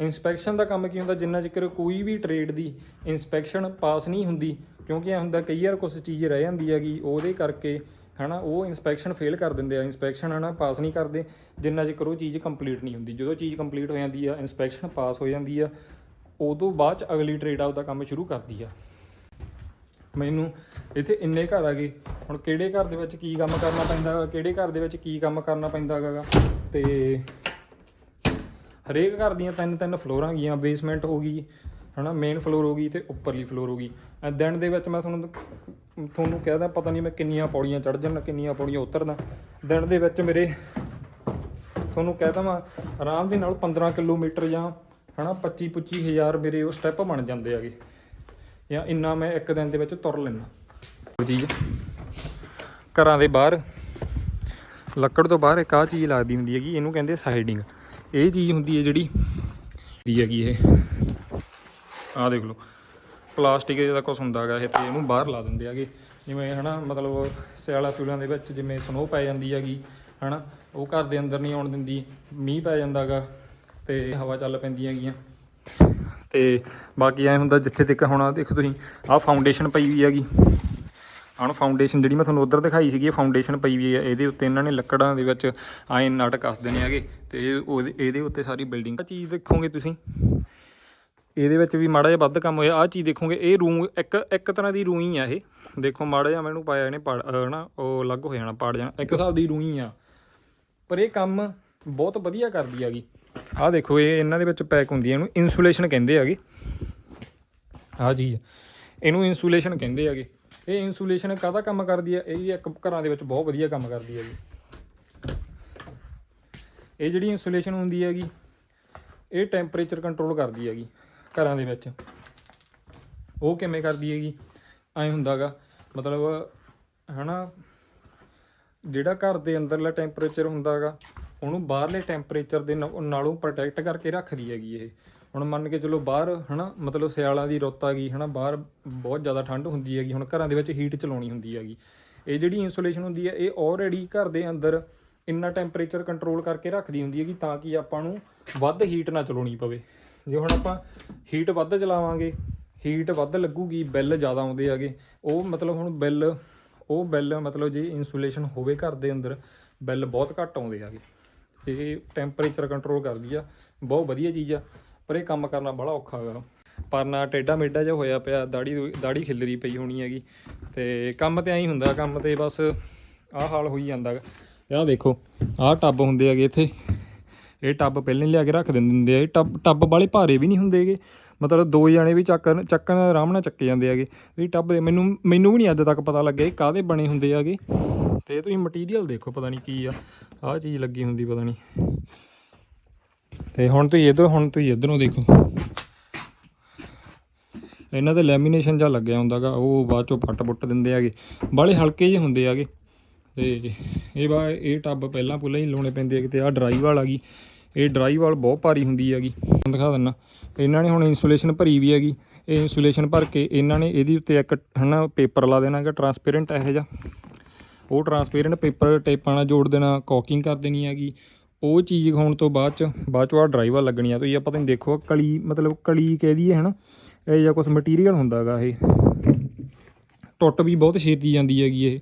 ਇਨਸਪੈਕਸ਼ਨ ਦਾ ਕੰਮ ਕੀ ਹੁੰਦਾ, ਜਿੰਨਾ ਚਿਰ ਕੋਈ ਵੀ ਟ੍ਰੇਡ ਦੀ ਇਨਸਪੈਕਸ਼ਨ ਪਾਸ ਨਹੀਂ ਹੁੰਦੀ, ਕਿਉਂਕਿ ਇਹ ਹੁੰਦਾ ਕਈ ਵਾਰ ਕੁਝ ਚੀਜ਼ ਰਹਿ ਜਾਂਦੀ ਹੈਗੀ, ਉਹਦੇ ਕਰਕੇ ਹਨਾ, ਉਹ ਇਨਸਪੈਕਸ਼ਨ ਫੇਲ ਕਰ ਦਿੰਦੇ ਆ ਇਨਸਪੈਕਸ਼ਨ ਹਨਾ ਪਾਸ ਨਹੀਂ ਕਰਦੇ, ਜਿੰਨਾ ਚਿਰ ਉਹ ਚੀਜ਼ ਕੰਪਲੀਟ ਨਹੀਂ ਹੁੰਦੀ। ਜਦੋਂ ਚੀਜ਼ ਕੰਪਲੀਟ ਹੋ ਜਾਂਦੀ ਆ ਇਨਸਪੈਕਸ਼ਨ ਪਾਸ ਹੋ ਜਾਂਦੀ ਆ, ਉਦੋਂ ਬਾਅਦ ਚ ਅਗਲੀ ਟ੍ਰੇਡ ਆਪਦਾ ਕੰਮ ਸ਼ੁਰੂ ਕਰਦੀ ਆ। ਮੈਨੂੰ ਇੱਥੇ ਇੰਨੇ ਘਰ ਆ ਗਏ। ਹੁਣ ਕਿਹੜੇ ਘਰ ਦੇ ਵਿੱਚ ਕੀ ਕੰਮ ਕਰਨਾ ਪੈਂਦਾ, ਕਿਹੜੇ ਘਰ ਦੇ ਵਿੱਚ ਕੀ ਕੰਮ ਕਰਨਾ ਪੈਂਦਾ ਹੈਗਾ ਤੇ ਹਰੇਕ ਘਰ ਦੀਆਂ ਤਿੰਨ ਤਿੰਨ ਫਲੋਰਾਂ ਗਈਆਂ ਬੇਸਮੈਂਟ ਹੋ ਗਈ ਹਨਾ ਮੇਨ ਫਲੋਰ ਹੋ ਗਈ ਤੇ ਉੱਪਰਲੀ ਫਲੋਰ ਹੋ ਗਈ। ਐ ਦਿਨ ਦੇ ਵਿੱਚ ਮੈਂ ਤੁਹਾਨੂੰ ਤੁਹਾਨੂੰ ਕਹਿਦਾ ਪਤਾ ਨਹੀਂ ਮੈਂ ਕਿੰਨੀਆਂ ਪੌੜੀਆਂ ਚੜ੍ਹ ਜਾਣਾ ਕਿੰਨੀਆਂ ਪੌੜੀਆਂ ਉਤਰਦਾ ਦਿਨ ਦੇ ਵਿੱਚ ਮੇਰੇ, ਤੁਹਾਨੂੰ ਕਹਿਦਾ ਮੈਂ ਆਰਾਮ ਦੇ ਨਾਲ 15 ਕਿਲੋਮੀਟਰ ਜਾਂ ਹਨਾ 25 25 ਹਜ਼ਾਰ ਮੇਰੇ ਉਹ ਸਟੈਪ ਬਣ ਜਾਂਦੇ ਹੈਗੇ। ਜਾਂ ਇੰਨਾ ਮੈਂ ਇੱਕ ਦਿਨ ਦੇ ਵਿੱਚ ਤੁਰ ਲੈਣਾ ਚੀਜ਼ ਘਰਾਂ ਦੇ ਬਾਹਰ, ਲੱਕੜ ਤੋਂ ਬਾਹਰ ਇੱਕ ਆਹ ਚੀਜ਼ ਲੱਗਦੀ ਹੁੰਦੀ ਹੈਗੀ, ਇਹਨੂੰ ਕਹਿੰਦੇ ਸਾਈਡਿੰਗ ਇਹ ਚੀਜ਼ ਹੁੰਦੀ ਹੈ ਜਿਹੜੀ, ਦੀ ਹੈਗੀ ਇਹ। ਆਹ ਦੇਖ ਲਓ। ਪਲਾਸਟਿਕ ਦਾ ਕੁਛ ਹੁੰਦਾ ਹੈਗਾ ਇਹ ਤੇ ਇਹਨੂੰ ਬਾਹਰ ਲਾ ਦਿੰਦੇ ਹੈਗੇ। ਜਿਵੇਂ ਹਨਾ, ਮਤਲਬ ਸਿਆਲਾ ਸੂਲਾਂ ਦੇ ਵਿੱਚ ਜਿਵੇਂ ਸਨੋ ਪੈ ਜਾਂਦੀ ਹੈਗੀ, ਹਨਾ, ਉਹ ਘਰ ਦੇ ਅੰਦਰ ਨਹੀਂ ਆਉਣ ਦਿੰਦੀ, ਮੀਂਹ ਪੈ ਜਾਂਦਾਗਾ ਤੇ ਹਵਾ ਚੱਲ ਪੈਂਦੀ ਹੈਗੀਆਂ। ਤੇ ਬਾਕੀ ਐ ਹੁੰਦਾ ਜਿੱਥੇ ਤੱਕ ਹੁਣ ਆਹ ਦੇਖੋ ਤੁਸੀਂ, ਆਹ ਫਾਊਂਡੇਸ਼ਨ ਪਈ ਹੋਈ ਹੈਗੀ। ਹੁਣ ਫਾਊਂਡੇਸ਼ਨ ਜਿਹੜੀ ਮੈਂ ਤੁਹਾਨੂੰ ਉਧਰ ਦਿਖਾਈ ਸੀਗੀ, ਇਹ ਫਾਊਂਡੇਸ਼ਨ ਪਈ ਹੋਈ ਹੈ। ਇਹਦੇ ਉੱਤੇ ਇਹਨਾਂ ਨੇ ਲੱਕੜਾਂ ਦੇ ਵਿੱਚ ਆਏ ਨਟ ਕੱਸ ਦੇਣੇ ਹੈਗੇ ਤੇ ਉਹਦੇ- ਇਹਦੇ ਉੱਤੇ ਸਾਰੀ ਬਿਲਡਿੰਗ ਚੀਜ਼ ਦੇਖੋਗੇ ਤੁਸੀਂ ਇਹਦੇ ਵਿੱਚ ਵੀ ਮਾੜਾ ਜਿਹਾ ਵੱਧ ਕੰਮ ਹੋਇਆ। ਆਹ ਚੀਜ਼ ਦੇਖੋਗੇ, ਇਹ ਰੂਮ ਇੱਕ ਇੱਕ ਤਰ੍ਹਾਂ ਦੀ ਰੂਈ ਆ ਇਹ। ਦੇਖੋ, ਮਾੜਾ ਜਿਹਾ ਮੈਨੂੰ ਪਾਇਆ ਇਹਨੇ ਪਾੜ ਅਹ ਨਾ ਉਹ ਅਲੱਗ ਹੋ ਜਾਣਾ, ਪਾੜ ਜਾਣਾ। ਇੱਕ ਹਿਸਾਬ ਦੀ ਰੂਈ ਆ। ਪਰ ਇਹ ਕੰਮ ਬਹੁਤ ਵਧੀਆ ਕਰਦੀ ਹੈਗੀ। ਆਹ ਦੇਖੋ, ਇਹ ਇਹਨਾਂ ਦੇ ਵਿੱਚ ਪੈਕ ਹੁੰਦੀ ਹੈ ਇਹਨੂੰ ਇਨਸੂਲੇਸ਼ਨ ਕਹਿੰਦੇ ਹੈਗੇ। ਆਹ ਚੀਜ਼ ਇਹਨੂੰ ਇਨਸੂਲੇਸ਼ਨ ਕਹਿੰਦੇ ਹੈਗੇ। ਇਹ ਇਨਸੂਲੇਸ਼ਨ ਕਾਹਦਾ ਕੰਮ ਕਰਦੀ ਹੈ ਇਹ ਇੱਕ ਘਰਾਂ ਦੇ ਵਿੱਚ ਬਹੁਤ ਵਧੀਆ ਕੰਮ ਕਰਦੀ ਹੈਗੀ। ਇਹ ਜਿਹੜੀ ਇਨਸੂਲੇਸ਼ਨ ਹੁੰਦੀ ਹੈਗੀ, ਇਹ ਟੈਂਪਰੇਚਰ ਕੰਟਰੋਲ ਕਰਦੀ ਹੈਗੀ। ਘਰਾਂ ਦੇ ਵਿੱਚ। ਉਹ ਕਿਵੇਂ ਕਰਦੀ ਹੈਗੀ? ਐ ਹੁੰਦਾਗਾ, ਮਤਲਬ ਹਨਾ, ਜਿਹੜਾ ਘਰ ਦੇ ਅੰਦਰਲਾ ਟੈਂਪਰੇਚਰ ਹੁੰਦਾਗਾ, ਉਹਨੂੰ ਬਾਹਰਲੇ ਟੈਂਪਰੇਚਰ ਦੇ ਨਾ- ਨਾਲੋਂ ਪ੍ਰੋਟੈਕਟ ਕਰਕੇ ਰੱਖਦੀ ਹੈਗੀ ਇਹ। ਹੁਣ ਮੰਨ ਕੇ ਚਲੋ ਬਾਹਰ, ਹਨਾ, ਮਤਲਬ ਸਿਆਲਾਂ ਦੀ ਰੁੱਤ ਆ ਗਈ, ਹਨਾ, ਬਾਹਰ ਬਹੁਤ ਜ਼ਿਆਦਾ ਠੰਡ ਹੁੰਦੀ ਹੈਗੀ, ਹੁਣ ਘਰਾਂ ਦੇ ਵਿੱਚ ਹੀਟ ਚਲਾਉਣੀ ਹੁੰਦੀ ਹੈਗੀ। ਇਹ ਜਿਹੜੀ ਇਨਸੂਲੇਸ਼ਨ ਹੁੰਦੀ ਹੈ, ਇਹ ਆਲਰੇਡੀ ਘਰ ਦੇ ਅੰਦਰ ਇੰਨਾ ਟੈਂਪਰੇਚਰ ਕੰਟਰੋਲ ਕਰਕੇ ਰੱਖਦੀ ਹੁੰਦੀ ਹੈਗੀ ਤਾਂ ਕਿ ਆਪਾਂ ਨੂੰ ਵੱਧ ਹੀਟ ਨਾ ਚਲਾਉਣੀ ਪਵੇ। ਜੇ ਹੁਣ ਆਪਾਂ ਹੀਟ ਵੱਧ ਚਲਾਵਾਂਗੇ ਹੀਟ ਵੱਧ ਲੱਗੂਗੀ, ਬਿੱਲ ਜ਼ਿਆਦਾ ਆਉਂਦੇ ਹੈਗੇ, ਉਹ ਮਤਲਬ ਹੁਣ ਬਿੱਲ, ਉਹ ਬਿੱਲ ਮਤਲਬ ਜੇ ਇਨਸੂਲੇਸ਼ਨ ਹੋਵੇ ਘਰ ਦੇ ਅੰਦਰ, ਬਿੱਲ ਬਹੁਤ ਘੱਟ ਆਉਂਦੇ ਹੈਗੇ। ਇਹ ਟੈਂਪਰੇਚਰ ਕੰਟਰੋਲ ਕਰਦੀ ਆ, ਬਹੁਤ ਵਧੀਆ ਚੀਜ਼ ਆ, ਪਰ ਇਹ ਕੰਮ ਕਰਨਾ ਬੜਾ ਔਖਾ ਹੈਗਾ। ਪਰ ਨਾ ਟੇਡਾ ਮੇਡਾ ਜਿਹਾ ਹੋਇਆ ਪਿਆ, ਦਾੜੀ ਦਾੜੀ ਖਿਲਰੀ ਪਈ ਹੋਣੀ ਹੈਗੀ, ਤੇ ਕੰਮ ਤੇ ਐਂ ਹੀ ਹੁੰਦਾ, ਕੰਮ ਤੇ ਬਸ ਆਹ ਹਾਲ ਹੋਈ ਜਾਂਦਾ ਗਾ ਆਹ ਦੇਖੋ, ਆਹ ਟੱਬ ਹੁੰਦੇ ਹੈਗੇ ਇੱਥੇ। ਇਹ ਟੱਬ ਪਹਿਲਾਂ ਹੀ ਲਿਆ ਕੇ ਰੱਖ ਦਿੰਦੇ ਹੁੰਦੇ ਆ। ਇਹ ਟੱਬ ਟੱਬ ਵਾਲੇ ਭਾਰੇ ਵੀ ਨਹੀਂ ਹੁੰਦੇਗੇ ਮਤਲਬ ਦੋ ਜਣੇ ਵੀ ਚੱਕਣ ਚੱਕਣ ਆਰਾਮ ਨਾਲ ਚੱਕੇ ਜਾਂਦੇ ਹੈਗੇ। ਇਹ ਟੱਬ ਦੇ ਮੈਨੂੰ ਮੈਨੂੰ ਵੀ ਨਹੀਂ ਅੱਜ ਤੱਕ ਪਤਾ ਲੱਗਿਆ ਇਹ ਕਾਹਦੇ ਬਣੇ ਹੁੰਦੇ ਹੈਗੇ। ਤੇ ਤੁਸੀਂ ਮਟੀਰੀਅਲ ਦੇਖੋ, ਪਤਾ ਨਹੀਂ ਕੀ ਆ। ਆਹ ਚੀਜ਼ ਲੱਗੀ ਹੁੰਦੀ ਪਤਾ ਨਹੀਂ। ਤੇ ਹੁਣ ਤੁਸੀਂ ਇਧਰ, ਹੁਣ ਤੁਸੀਂ ਇਧਰੋਂ ਦੇਖੋ। ਇਹਨਾਂ ਤੇ ਲੈਮੀਨੇਸ਼ਨ ਜਾਂ ਲੱਗਿਆ ਹੁੰਦਾਗਾ, ਉਹ ਬਾਅਦ ਚੋਂ ਫੱਟ ਪੁੱਟ ਦਿੰਦੇ ਹੈਗੇ। ਬਾਲੇ ਹਲਕੇ ਜਿਹੇ ਹੁੰਦੇ ਹੈਗੇ। ਤੇ ਇਹ ਬਾ ਇਹ ਟੱਬ ਪਹਿਲਾਂ ਪੁੱਲਾਂ ਹੀ ਲਾਉਣੇ ਪੈਂਦੇ ਹੈਗੇ ਤੇ ਆਹ ਡਰਾਈ ਵਾਲ ਆ ਗਈ। ਇਹ ਡਰਾਈ ਵਾਲ ਬਹੁਤ ਭਾਰੀ ਹੁੰਦੀ ਹੈਗੀ। ਦਿਖਾ ਦਿੰਨਾ। ਇਹਨਾਂ ਨੇ ਹੁਣ ਇਨਸੂਲੇਸ਼ਨ ਭਰੀ ਵੀ ਹੈਗੀ। ਇਹ ਇਨਸੂਲੇਸ਼ਨ ਭਰ ਕੇ ਇਹਨਾਂ ਨੇ ਇਹਦੇ ਉੱਤੇ ਇੱਕ, ਹਨਾ ਪੇਪਰ ਲਾ ਦੇਣਾ ਹੈਗਾ ਟਰਾਂਸਪੇਰੈਂਟ ਇਹੋ ਜਿਹਾ। ਉਹ ਟਰਾਂਸਪੇਰੈਂਟ ਪੇਪਰ ਟੇਪਾਂ ਨਾਲ ਜੋੜ ਦੇਣਾ ਕੋਕਿੰਗ ਕਰ ਦੇਣੀ ਹੈਗੀ। ਉਹ ਚੀਜ਼ ਹੋਣ ਤੋਂ ਬਾਅਦ ਚ ਬਾਅਦ ਚ ਆ ਡਰਾਈਵਰ ਲੱਗਣੀ ਆ। ਤੁਸੀਂ ਆਪਾਂ ਤੁਸੀਂ ਦੇਖੋ ਕਲੀ, ਮਤਲਬ ਕਲੀ ਕਹਿ ਦਈਏ, ਹਨਾ, ਇਹ ਜਿਹਾ ਕੁਝ ਮਟੀਰੀਅਲ ਹੁੰਦਾ ਹੈਗਾ ਇਹ। ਟੁੱਟ ਵੀ ਬਹੁਤ ਛੇਤੀ ਜਾਂਦੀ ਹੈਗੀ ਇਹ।